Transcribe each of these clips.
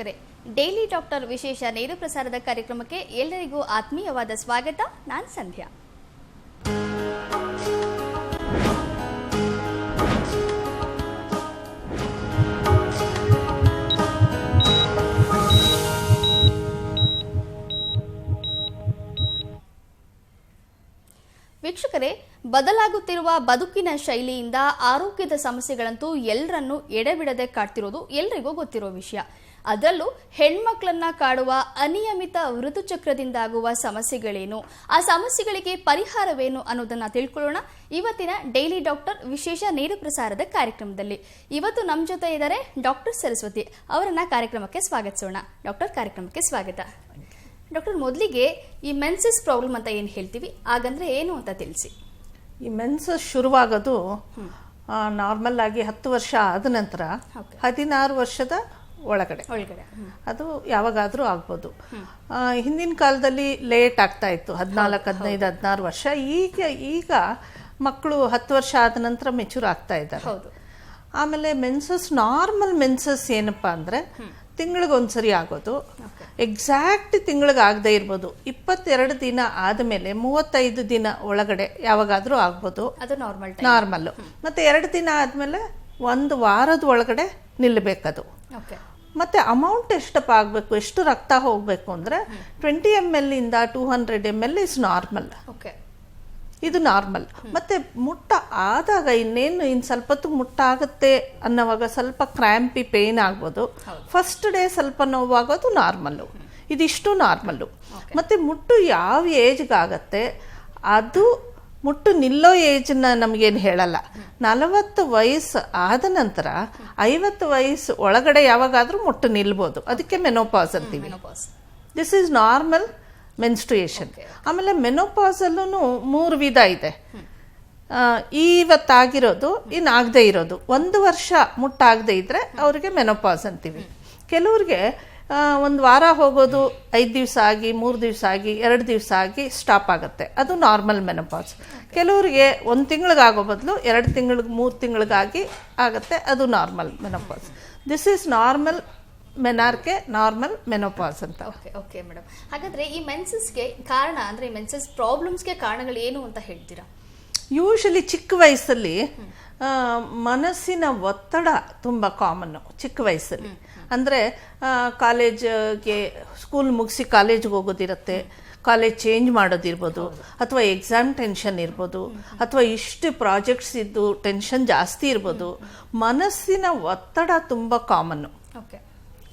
ವೀಕ್ಷಕರೇ, daily doctor ವಿಶೇಷ ನೇರ ಪ್ರಸಾರದ ಕಾರ್ಯಕ್ರಮಕ್ಕೆ ಎಲ್ಲರಿಗೂ ಆತ್ಮೀಯವಾದ ಸ್ವಾಗತ. ನಾನು ಸಂಧ್ಯಾ. ವೀಕ್ಷಕರೇ, ಬದಲಾಗುತ್ತಿರುವ ಬದುಕಿನ ಶೈಲಿಯಿಂದ ಆರೋಗ್ಯದ ಸಮಸ್ಯೆಗಳಂತೂ ಎಲ್ಲರನ್ನೂ ಎಡೆಬಿಡದೆ ಕಾಡ್ತಿರೋದು ಎಲ್ರಿಗೂ ಗೊತ್ತಿರೋ ವಿಷಯ. ಅದರಲ್ಲೂ ಹೆಣ್ಮಕ್ಳನ್ನ ಕಾಡುವ ಅನಿಯಮಿತ ಋತುಚಕ್ರದಿಂದಾಗುವ ಸಮಸ್ಯೆಗಳೇನು? ಆ ಸಮಸ್ಯೆಗಳಿಗೆ ಪರಿಹಾರವೇನು ಅನ್ನೋದನ್ನ ತಿಳ್ಕೊಳ್ಳೋಣ. ಇವತ್ತಿನ ಡೈಲಿ ಡಾಕ್ಟರ್ ವಿಶೇಷ ನೇರ ಪ್ರಸಾರದ ಕಾರ್ಯಕ್ರಮದಲ್ಲಿ ಇವತ್ತು ನಮ್ಮ ಜೊತೆ ಇದ್ದಾರೆ ಡಾಕ್ಟರ್ ಸರಸ್ವತಿ ಅವರನ್ನ ಕಾರ್ಯಕ್ರಮಕ್ಕೆ ಸ್ವಾಗತಿಸೋಣ. ಡಾಕ್ಟರ್ ಕಾರ್ಯಕ್ರಮಕ್ಕೆ ಸ್ವಾಗತ. ಡಾಕ್ಟರ್ ಮೊದಲಿಗೆ ಈ ಮೆನ್ಸಸ್ ಪ್ರಾಬ್ಲಮ್ ಅಂತ ಏನು ಹೇಳ್ತೀವಿ? ಹಾಗಂದ್ರೆ ಏನು ಅಂತ ತಿಳಿಸಿ. ಈ ಮೆನ್ಸಸ್ ಶುರುವಾಗೋದು ನಾರ್ಮಲ್ ಆಗಿ ಹತ್ತು ವರ್ಷ ಆದ ನಂತರ. ಹದಿನಾರು ವರ್ಷದ ಒಳಗಡೆ. ಒಳಗಡೆ ಅದು ಯಾವಾಗಾದ್ರೂ ಆಗ್ಬೋದು. ಹಿಂದಿನ ಕಾಲದಲ್ಲಿ ಲೇಟ್ ಆಗ್ತಾ ಇತ್ತು ಹದಿನಾಲ್ಕು ಹದಿನೈದು ಹದಿನಾರು ವರ್ಷ. ಈಗ ಈಗ ಮಕ್ಕಳು ಹತ್ತು ವರ್ಷ ಆದ ನಂತರ ಮೆಚೂರ್ ಆಗ್ತಾ ಇದ್ದಾರೆ. ಹೌದು. ಆಮೇಲೆ ಮೆನ್ಸಸ್ ನಾರ್ಮಲ್ ಮೆನ್ಸಸ್ ಏನಪ್ಪ ಅಂದ್ರೆ ತಿಂಗಳಿಗೆ ಒಂದ್ಸರಿ ಆಗೋದು. ಎಕ್ಸಾಕ್ಟ್ ತಿಂಗಳಿಗೆ ಆಗದೆ ಇರ್ಬೋದು. ಇಪ್ಪತ್ತೆರಡು ದಿನ ಆದಮೇಲೆ ಮೂವತ್ತೈದು ದಿನ ಒಳಗಡೆ ಯಾವಾಗಾದ್ರೂ ಆಗ್ಬೋದು. ಅದು ನಾರ್ಮಲ್ ನಾರ್ಮಲ್ಲು ಮತ್ತೆ ಎರಡು ದಿನ ಆದಮೇಲೆ ಒಂದು ವಾರದ ಒಳಗಡೆ ನಿಲ್ಲಬೇಕದು ಓಕೆ. ಮತ್ತೆ ಅಮೌಂಟ್ ಎಷ್ಟಪ್ಪ ಆಗಬೇಕು? ಎಷ್ಟು ರಕ್ತ ಹೋಗಬೇಕು ಅಂದರೆ ಟ್ವೆಂಟಿ ಎಂ ಎಲ್ ಇಂದ two hundred M L is normal okay ಇದು ನಾರ್ಮಲ್ ಮತ್ತೆ ಮುಟ್ಟ ಆದಾಗ ಇನ್ನೇನು ಇನ್ನು ಸ್ವಲ್ಪ ಹೊತ್ತು ಮುಟ್ಟ ಆಗುತ್ತೆ ಅನ್ನೋವಾಗ ಸ್ವಲ್ಪ ಕ್ರ್ಯಾಂಪಿ ಪೇನ್ ಆಗ್ಬೋದು. ಫಸ್ಟ್ ಡೇ ಸ್ವಲ್ಪ ನೋವಾಗೋದು ನಾರ್ಮಲ್ಲು ಇದಿಷ್ಟು ನಾರ್ಮಲ್ಲು ಮತ್ತೆ ಮುಟ್ಟು ಯಾವ ಏಜ್ಗಾಗತ್ತೆ ಅದು ಮುಟ್ಟು ನಿಲ್ಲೋ ಏಜ್ನ ನಮಗೇನು ಹೇಳಲ್ಲ. ನಲವತ್ತು ವಯಸ್ಸು ಆದ ನಂತರ ಐವತ್ತು ವಯಸ್ಸು ಒಳಗಡೆ ಯಾವಾಗಾದರೂ ಮುಟ್ಟು ನಿಲ್ಬೋದು. ಅದಕ್ಕೆ ಮೆನೋಪಾಸ್ ಅಂತೀವಿ. ದಿಸ್ ಈಸ್ ನಾರ್ಮಲ್ ಮೆನ್ಸ್ಟ್ರುಯೇಷನ್ ಆಮೇಲೆ ಮೆನೋಪಾಸಲ್ಲೂ ಮೂರು ವಿಧ ಇದೆ. ಇವತ್ತಾಗಿರೋದು ಇನ್ನು ಆಗದೆ ಇರೋದು. ಒಂದು ವರ್ಷ ಮುಟ್ಟಾಗದೆ ಇದ್ರೆ ಅವರಿಗೆ ಮೆನೋಪಾಸ್ ಅಂತೀವಿ. ಕೆಲವ್ರಿಗೆ ಒಂದು ವಾರ ಹೋಗೋದು ಐದು ದಿವಸ ಆಗಿ ಮೂರು ದಿವಸ ಆಗಿ ಎರಡು ದಿವಸ ಆಗಿ ಸ್ಟಾಪ್ ಆಗುತ್ತೆ. ಅದು ನಾರ್ಮಲ್ ಮೆನಪಾಸ್ ಕೆಲವರಿಗೆ ಒಂದು ತಿಂಗಳಿಗಾಗೋ ಬದಲು ಎರಡು ತಿಂಗಳಿಗೆ ಮೂರು ತಿಂಗಳಿಗಾಗಿ ಆಗುತ್ತೆ ಅದು normal menopause this is normal menarche normal menopause ಅಂತ. ಓಕೆ ಓಕೆ ಮೇಡಮ್ ಹಾಗಾದರೆ ಈ ಮೆನ್ಸಸ್ಗೆ ಕಾರಣ ಅಂದರೆ ಈ ಮೆನ್ಸಸ್ ಪ್ರಾಬ್ಲಮ್ಸ್ಗೆ ಕಾರಣಗಳು ಏನು ಅಂತ ಹೇಳ್ತೀರಾ? ಯೂಶಲಿ ಚಿಕ್ಕ ವಯಸ್ಸಲ್ಲಿ ಮನಸ್ಸಿನ ಒತ್ತಡ ತುಂಬ ಕಾಮನ್ನು ಚಿಕ್ಕ ವಯಸ್ಸಲ್ಲಿ. ಅಂದರೆ ಕಾಲೇಜ್ಗೆ ಸ್ಕೂಲ್ ಮುಗಿಸಿ ಕಾಲೇಜ್ಗೆ ಹೋಗೋದಿರುತ್ತೆ. College change ಮಾಡೋದಿರ್ಬೋದು. ಅಥವಾ ಎಕ್ಸಾಮ್ ಟೆನ್ಷನ್ ಇರ್ಬೋದು. ಅಥವಾ ಇಷ್ಟು ಪ್ರಾಜೆಕ್ಟ್ಸ್ ಇದ್ದು ಟೆನ್ಷನ್ ಜಾಸ್ತಿ ಇರ್ಬೋದು. ಮನಸ್ಸಿನ ಒತ್ತಡ ತುಂಬ ಕಾಮನ್ನು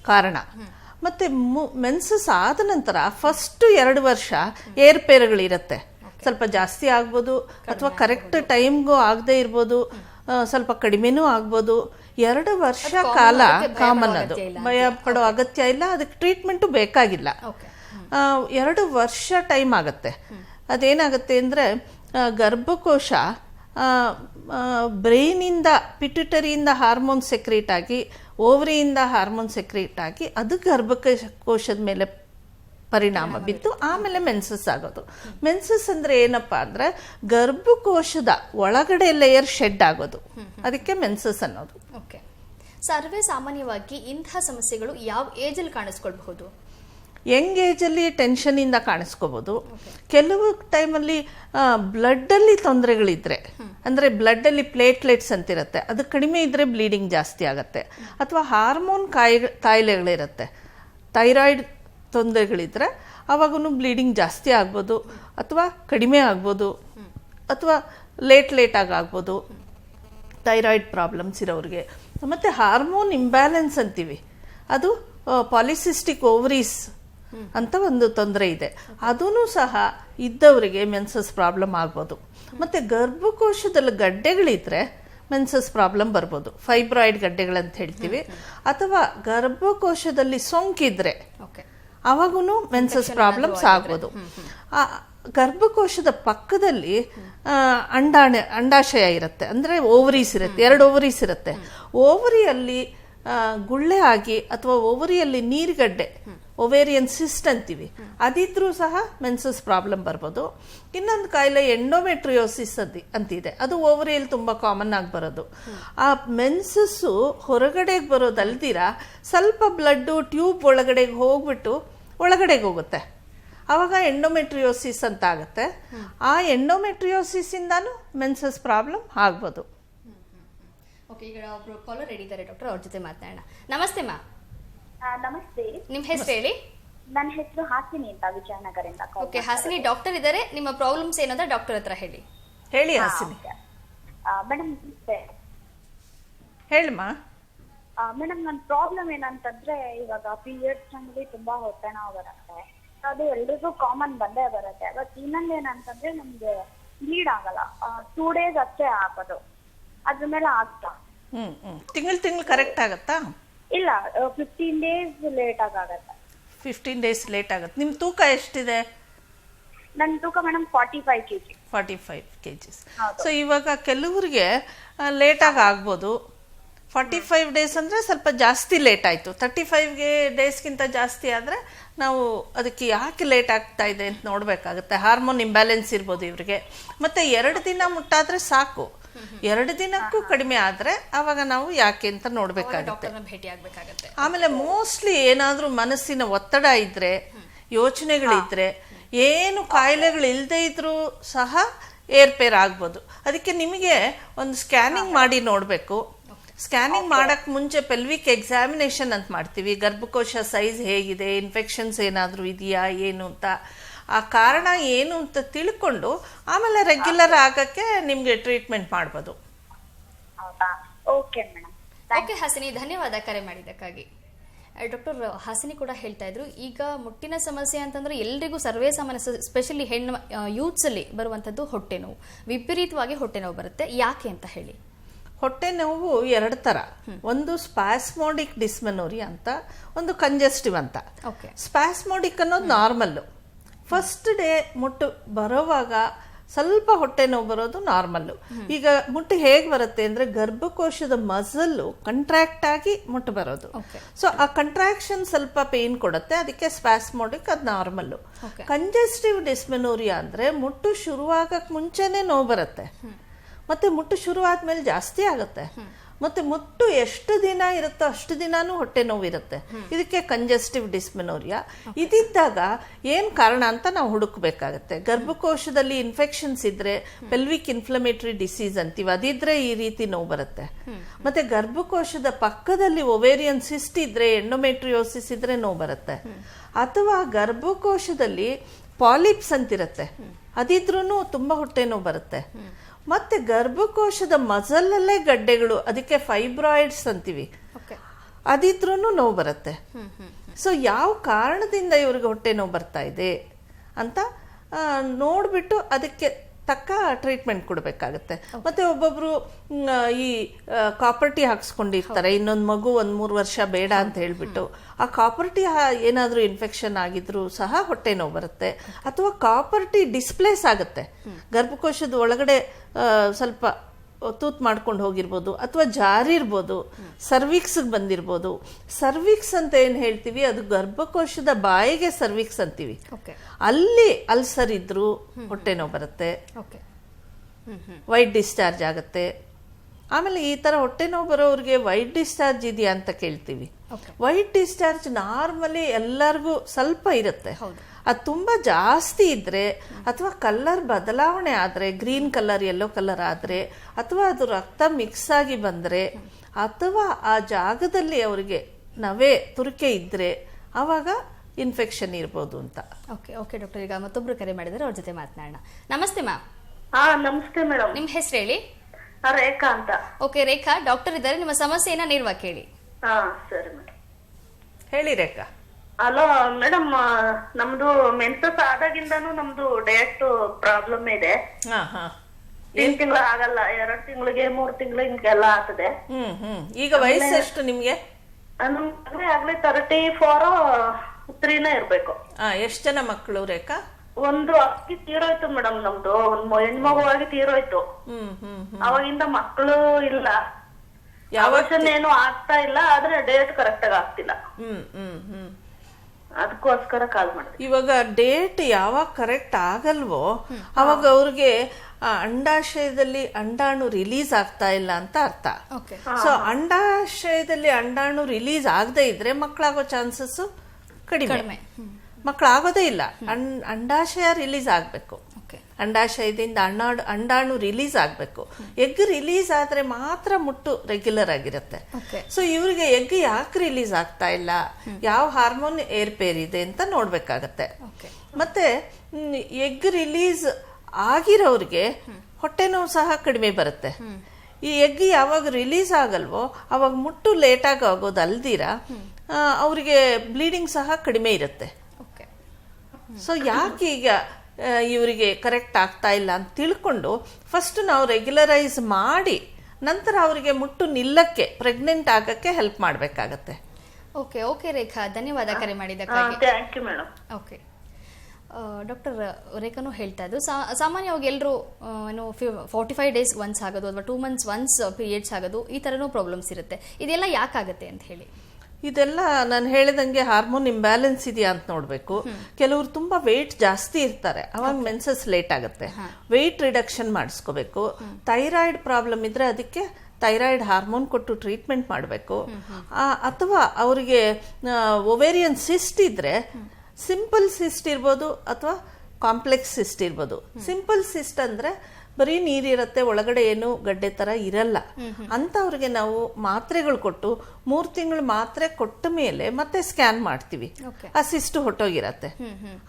ಕಾರಣ. ಮತ್ತೆ ಮೆನ್ಸಸ್ ಆದ ನಂತರ ಫಸ್ಟ್ ಎರಡು ವರ್ಷ ಏರ್ಪೇರುಗಳಿರುತ್ತೆ. ಸ್ವಲ್ಪ ಜಾಸ್ತಿ ಆಗ್ಬೋದು. ಅಥವಾ ಕರೆಕ್ಟ್ ಟೈಮ್ಗೂ ಆಗದೆ ಇರ್ಬೋದು. ಸ್ವಲ್ಪ ಕಡಿಮೆನೂ ಆಗ್ಬೋದು. ಎರಡು ವರ್ಷ ಕಾಲ ಕಾಮನ್ ಅದು. ಭಯ ಪಡೋ ಅಗತ್ಯ ಇಲ್ಲ ಅದಕ್ಕೆ ಟ್ರೀಟ್ಮೆಂಟು ಬೇಕಾಗಿಲ್ಲ. ಎರಡು ವರ್ಷ ಟೈಮ್ ಆಗುತ್ತೆ. ಅದೇನಾಗುತ್ತೆ ಅಂದರೆ ಗರ್ಭಕೋಶ ಬ್ರೈನಿಂದ ಪಿಟ್ಯುಟರಿಯಿಂದ ಹಾರ್ಮೋನ್ ಸೆಕ್ರೇಟ್ ಆಗಿ ಓವರಿಯಿಂದ ಹಾರ್ಮೋನ್ ಸೆಕ್ರೇಟ್ ಆಗಿ ಅದು ಗರ್ಭಕೋಶದ ಮೇಲೆ ಪರಿಣಾಮ ಬಿದ್ದು ಆಮೇಲೆ ಮೆನ್ಸಸ್ ಆಗೋದು. ಮೆನ್ಸಸ್ ಅಂದ್ರೆ ಏನಪ್ಪ ಅಂದ್ರೆ ಗರ್ಭಕೋಶದ ಒಳಗಡೆ ಲೇಯರ್ ಶೆಡ್ ಆಗೋದು. ಅದಕ್ಕೆ ಮೆನ್ಸಸ್ ಅನ್ನೋದು. ಸರ್ವೇ ಸಾಮಾನ್ಯವಾಗಿ ಇಂತಹ ಸಮಸ್ಯೆಗಳು ಯಾವ ಏಜಲ್ಲಿ ಕಾಣಿಸ್ಕೊಳ್ಬಹುದು? ಯಂಗ್ ಏಜಲ್ಲಿ ಟೆನ್ಷನಿಂದ ಕಾಣಿಸ್ಕೋಬೋದು. ಕೆಲವು ಟೈಮಲ್ಲಿ ಬ್ಲಡ್ಡಲ್ಲಿ ತೊಂದರೆಗಳಿದ್ರೆ ಅಂದರೆ ಬ್ಲಡ್ಡಲ್ಲಿ ಪ್ಲೇಟ್ಲೆಟ್ಸ್ ಅಂತಿರುತ್ತೆ ಅದು ಕಡಿಮೆ ಇದ್ದರೆ ಬ್ಲೀಡಿಂಗ್ ಜಾಸ್ತಿ ಆಗುತ್ತೆ. ಅಥವಾ ಹಾರ್ಮೋನ್ ಕಾಯಿ ಕಾಯಿಲೆಗಳಿರುತ್ತೆ ಥೈರಾಯ್ಡ್ ತೊಂದರೆಗಳಿದ್ರೆ ಅವಾಗೂ ಬ್ಲೀಡಿಂಗ್ ಜಾಸ್ತಿ ಆಗ್ಬೋದು ಅಥವಾ ಕಡಿಮೆ ಆಗ್ಬೋದು ಅಥವಾ ಲೇಟ್ ಲೇಟಾಗಿ ಆಗ್ಬೋದು ಥೈರಾಯ್ಡ್ ಪ್ರಾಬ್ಲಮ್ಸ್ ಇರೋರಿಗೆ ಮತ್ತು ಹಾರ್ಮೋನ್ ಇಂಬ್ಯಾಲೆನ್ಸ್ ಅಂತೀವಿ. ಅದು ಪಾಲಿಸಿಸ್ಟಿಕ್ ಓವರೀಸ್ ಅಂತ ಒಂದು ತೊಂದರೆ ಇದೆ. ಅದೂ ಸಹ ಇದ್ದವರಿಗೆ ಮೆನ್ಸಸ್ ಪ್ರಾಬ್ಲಮ್ ಆಗ್ಬೋದು. ಮತ್ತು ಗರ್ಭಕೋಶದಲ್ಲಿ ಗಡ್ಡೆಗಳಿದ್ರೆ ಮೆನ್ಸಸ್ ಪ್ರಾಬ್ಲಮ್ ಬರ್ಬೋದು. ಫೈಬ್ರಾಯ್ಡ್ ಗಡ್ಡೆಗಳಂತ ಹೇಳ್ತೀವಿ. ಅಥವಾ ಗರ್ಭಕೋಶದಲ್ಲಿ ಸೋಂಕಿದ್ರೆ ಓಕೆ ಅವಾಗೂ ಮೆನ್ಸಸ್ ಪ್ರಾಬ್ಲಮ್ಸ್ ಆಗ್ಬೋದು. ಗರ್ಭಕೋಶದ ಪಕ್ಕದಲ್ಲಿ ಅಂಡಾಣೆ, ಅಂಡಾಶಯ ಇರುತ್ತೆ. ಅಂದರೆ ಓವರೀಸ್ ಇರುತ್ತೆ. ಎರಡು ಓವರೀಸ್ ಇರುತ್ತೆ. ಓವರಿಯಲ್ಲಿ ಗುಳ್ಳೆ ಆಗಿ ಅಥವಾ ಓವರಿಯಲ್ಲಿ ನೀರುಗಡ್ಡೆ ಒವೇರಿಯನ್ ಸಿಸ್ಟ್ ಅಂತೀವಿ, ಅದಿದ್ರೂ ಸಹ ಮೆನ್ಸಸ್ ಪ್ರಾಬ್ಲಮ್ ಬರ್ಬೋದು. ಇನ್ನೊಂದು ಕಾಯಿಲೆ ಎಂಡೋಮೆಟ್ರಿಯೋಸಿಸ್ ಅದಿ ಅಂತಿದೆ. ಅದು ಓವರಿಯಲ್ಲಿ ತುಂಬ ಕಾಮನ್ ಆಗಿ ಬರೋದು. ಆ ಮೆನ್ಸಸ್ಸು ಹೊರಗಡೆಗೆ ಬರೋದಲ್ದಿರ, ಸ್ವಲ್ಪ ಬ್ಲಡ್ಡು ಟ್ಯೂಬ್ ಒಳಗಡೆಗೆ ಹೋಗ್ಬಿಟ್ಟು ಒಳಗಡೆಗೆ ಹೋಗುತ್ತೆ. ಆವಾಗ ಎಂಡೋಮೆಟ್ರಿಯೋಸಿಸ್ ಅಂತ ಆಗುತ್ತೆ ಆ ಎಂಡೋಮೆಟ್ರಿಯೋಸಿಸಿಂದನೂ ಮೆನ್ಸಸ್ ಪ್ರಾಬ್ಲಮ್ ಆಗ್ಬೋದು. ಓಕೆ ಈಗ ಒಬ್ರು ಕಾಲರ್ ರೆಡಿ ಇದ್ದಾರೆ. ಡಾಕ್ಟರ್ ಅವ್ರ ಜೊತೆ ಮಾತನಾಡೋಣ. ನಮಸ್ತೆ ಮಾ ನಮಸ್ತೆ. ನಿಮ್ಮ ಹೆಸರು ಹೇಳಿ? ನನ್ನ ಹೆಸರು ಹಾಸಿನಿ ಅಂತ ವಿಜಯನಗರಿಂದ call ಓಕೆ ಹಾಸಿನಿ ಡಾಕ್ಟರ್ ಇದ್ದಾರೆ. ನಿಮ್ಮ ಪ್ರಾಬ್ಲಮ್ಸ್ ಏನಂದ್ರೆ ಡಾಕ್ಟರ್ ಹತ್ರ ಹೇಳಿ. ಹೇಳಿ ಹಾಸಿನಿ. ಮೇಡಮ್ ಹೇಳಮ್ಮ ಮೇಡಮ್ ನನ್ನ ಪ್ರಾಬ್ಲಮ್ ಏನಂತಂದ್ರೆ ಇವಾಗ ಪೀರಿಯಡ್ಸ್ ಟೈಮಲ್ಲಿ ತುಂಬಾ ಹೊಟ್ಟೆ ನೋವು ಬರುತ್ತೆ. ಅದು ಎಲ್ರಿಗೂ ಕಾಮನ್ ಬಂದೇ ಬರುತ್ತೆ. ಬಟ್ ಇನ್ನೊಂದು ಏನಂತಂದ್ರೆ ನಮ್ಗೆ ಲೀಡ್ ಆಗಲ್ಲ. ಟೂ ಡೇಸ್ ಅಷ್ಟೇ ಆಗೋದು. ಅದ್ರ ಮೇಲೆ ಆಗ್ತಾ. ಹ್ಮ್ ಹ್ಮ್. ತಿಂಗಳು ತಿಂಗಳು ಕರೆಕ್ಟ್ ಆಗತ್ತಾ? ಇಲ್ಲ ಫಿಫ್ಟೀನ್ ಡೇಸ್ ಲೇಟ್ ಆಗುತ್ತೆ. ಫಿಫ್ಟೀನ್ ಡೇಸ್ ಲೇಟ್ ಆಗುತ್ತೆ. ನಿಮ್ಮ ತೂಕ ಎಷ್ಟಿದೆ? ನನ್ನ ತೂಕ madam forty five K G forty five K Gs so ಇವಾಗ ಕೆಲವ್ರಿಗೆ ಲೇಟಾಗಿ ಆಗ್ಬೋದು. ಫಾರ್ಟಿ ಫೈವ್ ಡೇಸ್ ಅಂದರೆ ಸ್ವಲ್ಪ ಜಾಸ್ತಿ ಲೇಟ್ ಆಯಿತು. ತರ್ಟಿ ಫೈವ್ಗೆ ಡೇಸ್ಗಿಂತ ಜಾಸ್ತಿ ಆದರೆ ನಾವು ಅದಕ್ಕೆ ಯಾಕೆ ಲೇಟ್ ಆಗ್ತಾ ಇದೆ ಅಂತ ನೋಡಬೇಕಾಗುತ್ತೆ. ಹಾರ್ಮೋನ್ ಇಂಬ್ಯಾಲೆನ್ಸ್ ಇರ್ಬೋದು ಇವರಿಗೆ. ಮತ್ತು ಎರಡು ದಿನ ಮುಟ್ಟಾದರೆ ಸಾಕು. ಎರಡು ದಿನಕ್ಕೂ ಕಡಿಮೆ ಆದರೆ ಆವಾಗ ನಾವು ಯಾಕೆ ಅಂತ ನೋಡಬೇಕಾಗುತ್ತೆ. ಡಾಕ್ಟರ್ನ ಭೇಟಿ ಆಗಬೇಕಾಗುತ್ತೆ. ಆಮೇಲೆ ಮೋಸ್ಟ್ಲಿ ಏನಾದರೂ ಮನಸ್ಸಿನ ಒತ್ತಡ ಇದ್ರೆ ಯೋಚನೆಗಳಿದ್ದರೆ ಏನು ಕಾಯಿಲೆಗಳು ಇಲ್ಲದೇ ಇದ್ರೂ ಸಹ ಏರ್ಪೇರ್ ಆಗ್ಬೋದು. ಅದಕ್ಕೆ ನಿಮಗೆ ಒಂದು ಸ್ಕ್ಯಾನಿಂಗ್ ಮಾಡಿ ನೋಡಬೇಕು. ಸ್ಕ್ಯಾನಿಂಗ್ ಮಾಡಕ್ ಮುಂಚೆ ಪೆಲ್ವಿಕ್ ಎಕ್ಸಾಮಿನೇಷನ್ ಅಂತ ಮಾಡ್ತೀವಿ. ಗರ್ಭಕೋಶ ಸೈಜ್ ಹೇಗಿದೆ ಇನ್ಫೆಕ್ಷನ್ಸ್ ಏನಾದರೂ ಇದೆಯಾ ಏನು ಅಂತ. ಆ ಕಾರಣ ಏನು ಅಂತ ತಿಳ್ಕೊಂಡು ಆಮೇಲೆ ರೆಗ್ಯುಲರ್ ಆಗಕ್ಕೆ ನಿಮಗೆ ಟ್ರೀಟ್ಮೆಂಟ್ ಮಾಡ್ಬೋದು. ಹೌದಾ? ಓಕೆ ಮೇಡಮ್ ಓಕೆ ಹಾಸಿನಿ ಧನ್ಯವಾದ ಕರೆ ಮಾಡಿದ್ದಕ್ಕಾಗಿ. ಡಾಕ್ಟರ್ ಹಾಸಿನಿ ಕೂಡ ಹೇಳ್ತಾ ಇದ್ರು ಈಗ ಮುಟ್ಟಿನ ಸಮಸ್ಯೆ ಅಂತಂದ್ರೆ ಎಲ್ರಿಗೂ ಸರ್ವೇ ಸಾಮಾನ್ಯ ಸ್ಪೆಷಲಿ ಹೆಣ್ಣು ಯೂತ್ಸ್ ಅಲ್ಲಿ ಬರುವಂತದ್ದು ಹೊಟ್ಟೆ ನೋವು. ವಿಪರೀತವಾಗಿ ಹೊಟ್ಟೆ ನೋವು ಬರುತ್ತೆ. ಯಾಕೆ ಅಂತ ಹೇಳಿ. ಹೊಟ್ಟೆ ನೋವು ಎರಡು ಥರ ಒಂದು ಸ್ಪಾಸ್ಮೋಡಿಕ್ ಡಿಸ್ಮೆನೋರಿ ಅಂತ ಒಂದು ಕಂಜೆಸ್ಟಿವ್ ಅಂತ. ಓಕೆ ಸ್ಪಾಸ್ಮೋಡಿಕ್ ಅನ್ನೋದು ನಾರ್ಮಲ್ಲು ಫಸ್ಟ್ ಡೇ ಮುಟ್ಟು ಬರೋವಾಗ ಸ್ವಲ್ಪ ಹೊಟ್ಟೆ ನೋವು ಬರೋದು ನಾರ್ಮಲ್ಲು ಈಗ ಮುಟ್ಟು ಹೇಗೆ ಬರುತ್ತೆ ಅಂದ್ರೆ ಗರ್ಭಕೋಶದ ಮಸಲ್ಲು ಕಂಟ್ರಾಕ್ಟ್ ಆಗಿ ಮುಟ್ಟು ಬರೋದು. ಸೊ ಆ ಕಂಟ್ರಾಕ್ಷನ್ ಸ್ವಲ್ಪ ಪೇನ್ ಕೊಡುತ್ತೆ ಅದಕ್ಕೆ ಸ್ಪ್ಯಾಸ್ಮೋಡಿಕ್ ಅದು ನಾರ್ಮಲ್ಲು. ಕಂಜೆಸ್ಟಿವ್ ಡಿಸ್ಮೆನೋರಿಯಾ ಅಂದ್ರೆ ಮುಟ್ಟು ಶುರುವಾಗಕ್ ಮುಂಚೆನೆ ನೋವು ಬರುತ್ತೆ. ಮತ್ತೆ ಮುಟ್ಟು ಶುರು ಆದ್ಮೇಲೆ ಜಾಸ್ತಿ ಆಗುತ್ತೆ. ಮತ್ತೆ ಮುಟ್ಟು ಎಷ್ಟು ದಿನ ಇರುತ್ತೋ ಅಷ್ಟು ದಿನಾನು ಹೊಟ್ಟೆ ನೋವು ಇರುತ್ತೆ ಇದಕ್ಕೆ ಕಂಜೆಸ್ಟಿವ್ ಡಿಸ್ಮೆನೋರಿಯಾ ಇದಿದ್ದಾಗ ಏನ್ ಕಾರಣ ಅಂತ ನಾವು ಹುಡುಕ್ಬೇಕಾಗತ್ತೆ. ಗರ್ಭಕೋಶದಲ್ಲಿ ಇನ್ಫೆಕ್ಷನ್ಸ್ ಇದ್ರೆ ಪೆಲ್ವಿಕ್ ಇನ್ಫ್ಲಮೇಟರಿ ಡಿಸೀಸ್ ಅಂತೀವಿ, ಅದಿದ್ರೆ ಈ ರೀತಿ ನೋವು ಬರುತ್ತೆ. ಮತ್ತೆ ಗರ್ಭಕೋಶದ ಪಕ್ಕದಲ್ಲಿ ಒವೇರಿಯನ್ ಸಿಸ್ಟ್ ಇದ್ರೆ ಎಂಡೋಮೆಟ್ರಿಯೋಸಿಸ್ ಇದ್ರೆ ನೋವು ಬರುತ್ತೆ. ಅಥವಾ ಗರ್ಭಕೋಶದಲ್ಲಿ ಪಾಲಿಪ್ಸ್ ಅಂತಿರುತ್ತೆ. ಅದಿದ್ರೂ ತುಂಬಾ ಹೊಟ್ಟೆ ನೋವು ಬರುತ್ತೆ. ಮತ್ತೆ ಗರ್ಭಕೋಶದ ಮಸಲಲ್ಲೇ ಗಡ್ಡೆಗಳು ಅದಕ್ಕೆ ಫೈಬ್ರಾಯ್ಡ್ಸ್ ಅಂತೀವಿ. ಓಕೆ ಅದಿದ್ರೂ ನೋವು ಬರುತ್ತೆ. ಸೊ ಯಾವ ಕಾರಣದಿಂದ ಇವ್ರಿಗೆ ಹೊಟ್ಟೆ ನೋವು ಬರ್ತಾ ಇದೆ ಅಂತ ನೋಡ್ಬಿಟ್ಟು ಅದಕ್ಕೆ ತಕ್ಕ ಟ್ರೀಟ್ಮೆಂಟ್ ಕೊಡಬೇಕಾಗತ್ತೆ. ಮತ್ತೆ ಒಬ್ಬೊಬ್ರು ಈ ಕಾಪರ್ಟಿ ಹಾಕ್ಸ್ಕೊಂಡಿರ್ತಾರೆ. ಇನ್ನೊಂದು ಮಗು ಒಂದ್ ಮೂರು ವರ್ಷ ಬೇಡ ಅಂತ ಹೇಳ್ಬಿಟ್ಟು ಆ ಕಾಪರ್ಟಿ ಏನಾದ್ರೂ ಇನ್ಫೆಕ್ಷನ್ ಆಗಿದ್ರು ಸಹ ಹೊಟ್ಟೆ ನೋವು ಬರುತ್ತೆ. ಅಥವಾ ಕಾಪರ್ಟಿ ಡಿಸ್ಪ್ಲೇಸ್ ಆಗುತ್ತೆ. ಗರ್ಭಕೋಶದ ಒಳಗಡೆ ಸ್ವಲ್ಪ ತೂತ್ ಮಾಡ್ಕೊಂಡು ಹೋಗಿರ್ಬೋದು ಅಥವಾ ಜಾರಿರ್ಬೋದು ಸರ್ವಿಕ್ಸ್ ಬಂದಿರ್ಬೋದು. ಸರ್ವಿಕ್ಸ್ ಅಂತ ಏನು ಹೇಳ್ತೀವಿ? ಅದು ಗರ್ಭಕೋಶದ ಬಾಯಿಗೆ ಸರ್ವಿಕ್ಸ್ ಅಂತೀವಿ. ಓಕೆ ಅಲ್ಲಿ ಅಲ್ಸರ್ ಇದ್ರು ಹೊಟ್ಟೆ ನೋವು ಬರುತ್ತೆ. ವೈಟ್ ಡಿಸ್ಚಾರ್ಜ್ ಆಗುತ್ತೆ. ಆಮೇಲೆ ಈ ತರ ಹೊಟ್ಟೆ ನೋವು ಬರೋರಿಗೆ ವೈಟ್ ಡಿಸ್ಚಾರ್ಜ್ ಇದೆಯಾ ಅಂತ ಕೇಳ್ತೀವಿ. ವೈಟ್ ಡಿಸ್ಚಾರ್ಜ್ ನಾರ್ಮಲಿ ಎಲ್ಲರಿಗೂ ಸ್ವಲ್ಪ ಇರುತ್ತೆ. ಅದು ತುಂಬಾ ಜಾಸ್ತಿ ಇದ್ರೆ ಅಥವಾ ಕಲರ್ ಬದಲಾವಣೆ ಆದ್ರೆ ಗ್ರೀನ್ ಕಲರ್ ಯೆಲ್ಲೋ ಕಲರ್ ಆದ್ರೆ ಅಥವಾ ಅದು ರಕ್ತ ಮಿಕ್ಸ್ ಆಗಿ ಬಂದ್ರೆ ಅಥವಾ ಆ ಜಾಗದಲ್ಲಿ ಅವರಿಗೆ ನವೆ ತುರಿಕೆ ಇದ್ರೆ ಆವಾಗ ಇನ್ಫೆಕ್ಷನ್ ಇರ್ಬೋದು ಅಂತ. ಓಕೆ ಓಕೆ ಡಾಕ್ಟರ್ ಈಗ ಮತ್ತೊಬ್ರು ಕರೆ ಮಾಡಿದರೆ ಅವ್ರ ಜೊತೆ ಮಾತನಾಡೋಣ. ನಮಸ್ತೆ ಮ್ಯಾಮ್. ಹಾ ನಮಸ್ತೆ ಮೇಡಮ್. ನಿಮ್ಮ ಹೆಸರು ಹೇಳಿ? ರೇಖಾ ಅಂತ. ಓಕೆ ರೇಖಾ ಡಾಕ್ಟರ್ ಇದ್ದಾರೆ. ನಿಮ್ಮ ಸಮಸ್ಯೆನ ನೇರವಾಗಿ ಕೇಳಿ. ಹಾ ಸರಿ ಮೇಡಮ್. ಹೇಳಿ ರೇಖಾ. ಹಲೋ ಮೇಡಮ್ ನಮ್ದು ಮೆನ್ಸಸ್ ಆದಾಗಿಂದಾನು ನಮ್ದು ಡಯಟ್ ಪ್ರಾಬ್ಲಮ್ ಇದೆ. तीन ತಿಂಗಳು ಆಗಲ್ಲ ಎರಡ್ ತಿಂಗಳಿಗೆ ಮೂರ್ ತಿಂಗಳು ಹಿಂಗೆಲ್ಲ ಆಗ್ತದೆ. ಹ್ಮ್ ಹ್ಮ್. ಈಗ ವಯಸ್ಸು ಎಷ್ಟು ನಿಮ್ಗೆ? ಅಂದ್ರೆ ಆಗ್ಲಿ ತರ್ಟಿ ಫೋರ್ ತ್ರೀನೇ ಇರ್ಬೇಕು. ಎಷ್ಟು ಜನ ಮಕ್ಕಳು ರೇಖಾ? ಒಂದು ಅಕ್ಕಿ ತೀರೋಯ್ತು ಮೇಡಮ್ ನಮ್ದು ಒಂದ್ ಹೆಣ್ಮಗುವಾಗಿ ತೀರೋಯ್ತು. ಅವಾಗಿಂದ ಮಕ್ಕಳು ಇಲ್ಲ. ಯಾವ ಏನು ಆಗ್ತಾ ಇಲ್ಲ ಆದ್ರೆ ಡೇಟ್ ಕರೆಕ್ಟ್ ಆಗಿ ಆಗ್ತಿಲ್ಲ. ಹ್ಮ್ ಹ್ಮ್ ಹ್ಮ್. ಅದಕ್ಕೋಸ್ಕರ ಕಾಲ್ ಮಾಡಿದೆ ಇವಾಗ ಡೇಟ್ ಯಾವಾಗ ಕರೆಕ್ಟ್ ಆಗಲ್ವೋ ಅವಾಗ ಅವ್ರಿಗೆ ಅಂಡಾಶಯದಲ್ಲಿ ಅಂಡಾಣು ರಿಲೀಸ್ ಆಗ್ತಾ ಇಲ್ಲ ಅಂತ ಅರ್ಥ. ಓಕೆ. ಸೊ ಅಂಡಾಶಯದಲ್ಲಿ ಅಂಡಾಣು ರಿಲೀಸ್ ಆಗದೇ ಇದ್ರೆ ಮಕ್ಕಳಾಗೋ ಚಾನ್ಸಸ್ ಕಡಿಮೆ. ಕಡಿಮೆ. ಮಕ್ಕಳಾಗೋದೇ ಇಲ್ಲ. ಅಂಡಾಶಯ ರಿಲೀಸ್ ಆಗಬೇಕು. ಓಕೆ. ಅಂಡಾಶಯದಿಂದ ಅಣ್ಣಾಡು ಅಂಡಾಣು ರಿಲೀಸ್ ಆಗಬೇಕು. ಎಗ್ ರಿಲೀಸ್ ಆದರೆ ಮಾತ್ರ ಮುಟ್ಟು ರೆಗ್ಯುಲರ್ ಆಗಿರುತ್ತೆ. ಓಕೆ ಸೊ ಇವರಿಗೆ ಎಗ್ ಯಾಕೆ ರಿಲೀಸ್ ಆಗ್ತಾ ಇಲ್ಲ? ಯಾವ ಹಾರ್ಮೋನ್ ಏರ್ಪೇರಿದೆ ಅಂತ ನೋಡಬೇಕಾಗತ್ತೆ. ಓಕೆ ಮತ್ತೆ ಎಗ್ ರಿಲೀಸ್ ಆಗಿರೋರಿಗೆ ಹೊಟ್ಟೆ ನೋವು ಸಹ ಕಡಿಮೆ ಬರುತ್ತೆ. ಈ ಎಗ್ ಯಾವಾಗ ರಿಲೀಸ್ ಆಗಲ್ವೋ ಅವಾಗ ಮುಟ್ಟು ಲೇಟಾಗಿ ಆಗೋದು ಅಲ್ದಿರ ಅವರಿಗೆ ಬ್ಲೀಡಿಂಗ್ ಸಹ ಕಡಿಮೆ ಇರುತ್ತೆ. ಓಕೆ ಸೊ ಯಾಕೆ ಈಗ ಇವರಿಗೆ ಕರೆಕ್ಟ್ ಆಗ್ತಾ ಇಲ್ಲ ಅಂತ ತಿಳ್ಕೊಂಡು ಫಸ್ಟ್ ನಾವು ರೆಗ್ಯುಲರೈಸ್ ಮಾಡಿ ನಂತರ ಅವರಿಗೆ ಮುಟ್ಟು ನಿಲ್ಲಕ್ಕೆ ಪ್ರೆಗ್ನೆಂಟ್ ಆಗಕ್ಕೆ ಹೆಲ್ಪ್ ಮಾಡಬೇಕಾಗತ್ತೆ. Okay okay Rekha. ಧನ್ಯವಾದ ಕರೆ ಮಾಡಿದ್ದಕ್ಕಾಗಿ. Thank you madam okay doctor ರೇಖಾನು ಹೇಳ್ತಾ ಇದ್ದು ಸಾ- ಸಾಮಾನ್ಯವಾಗಿ ಎಲ್ಲರೂ ಏನು ಫಾರ್ಟಿ ಫೈವ್ ಡೇಸ್ ಒನ್ಸ್ ಆಗೋದು ಅಥವಾ ಟೂ ಮಂತ್ಸ್ ಒನ್ಸ್ ಪೀರಿಯಡ್ಸ್ ಆಗೋದು ಈ ಥರನೂ ಪ್ರಾಬ್ಲಮ್ಸ್ ಇರುತ್ತೆ. ಇದೆಲ್ಲ ಯಾಕಾಗತ್ತೆ ಅಂತ ಹೇಳಿ. ಇದೆಲ್ಲ ನಾನು ಹೇಳಿದಂಗೆ ಹಾರ್ಮೋನ್ ಇಂಬ್ಯಾಲೆನ್ಸ್ ಇದೆಯಾ ಅಂತ ನೋಡಬೇಕು. ಕೆಲವರು ತುಂಬಾ ವೆಯ್ಟ್ ಜಾಸ್ತಿ ಇರ್ತಾರೆ. ಅವಾಗ ಮೆನ್ಸಸ್ ಲೇಟ್ ಆಗುತ್ತೆ. ವೆಯ್ಟ್ ರಿಡಕ್ಷನ್ ಮಾಡಿಸ್ಕೋಬೇಕು. ಥೈರಾಯ್ಡ್ ಪ್ರಾಬ್ಲಮ್ ಇದ್ರೆ ಅದಕ್ಕೆ ಥೈರಾಯ್ಡ್ ಹಾರ್ಮೋನ್ ಕೊಟ್ಟು ಟ್ರೀಟ್ಮೆಂಟ್ ಮಾಡಬೇಕು. ಅಥವಾ ಅವರಿಗೆ ಒವೇರಿಯನ್ ಸಿಸ್ಟ್ ಇದ್ರೆ ಸಿಂಪಲ್ ಸಿಸ್ಟ್ ಇರ್ಬೋದು ಅಥವಾ ಕಾಂಪ್ಲೆಕ್ಸ್ ಸಿಸ್ಟ್ ಇರ್ಬೋದು. ಸಿಂಪಲ್ ಸಿಸ್ಟ್ ಅಂದ್ರೆ ಬರೀ ನೀರಿರುತ್ತೆ ಒಳಗಡೆ ಏನು ಗಡ್ಡೆ ತರ ಇರಲ್ಲ. ಅಂತವ್ರಿಗೆ ನಾವು ಮಾತ್ರೆಗಳು ಕೊಟ್ಟು ಮೂರು ತಿಂಗಳು ಮಾತ್ರೆ ಕೊಟ್ಟ ಮೇಲೆ ಮತ್ತೆ ಸ್ಕ್ಯಾನ್ ಮಾಡ್ತೀವಿ. ಆ ಸಿಸ್ಟ್ ಹೊಟ್ಟೋಗಿರತ್ತೆ.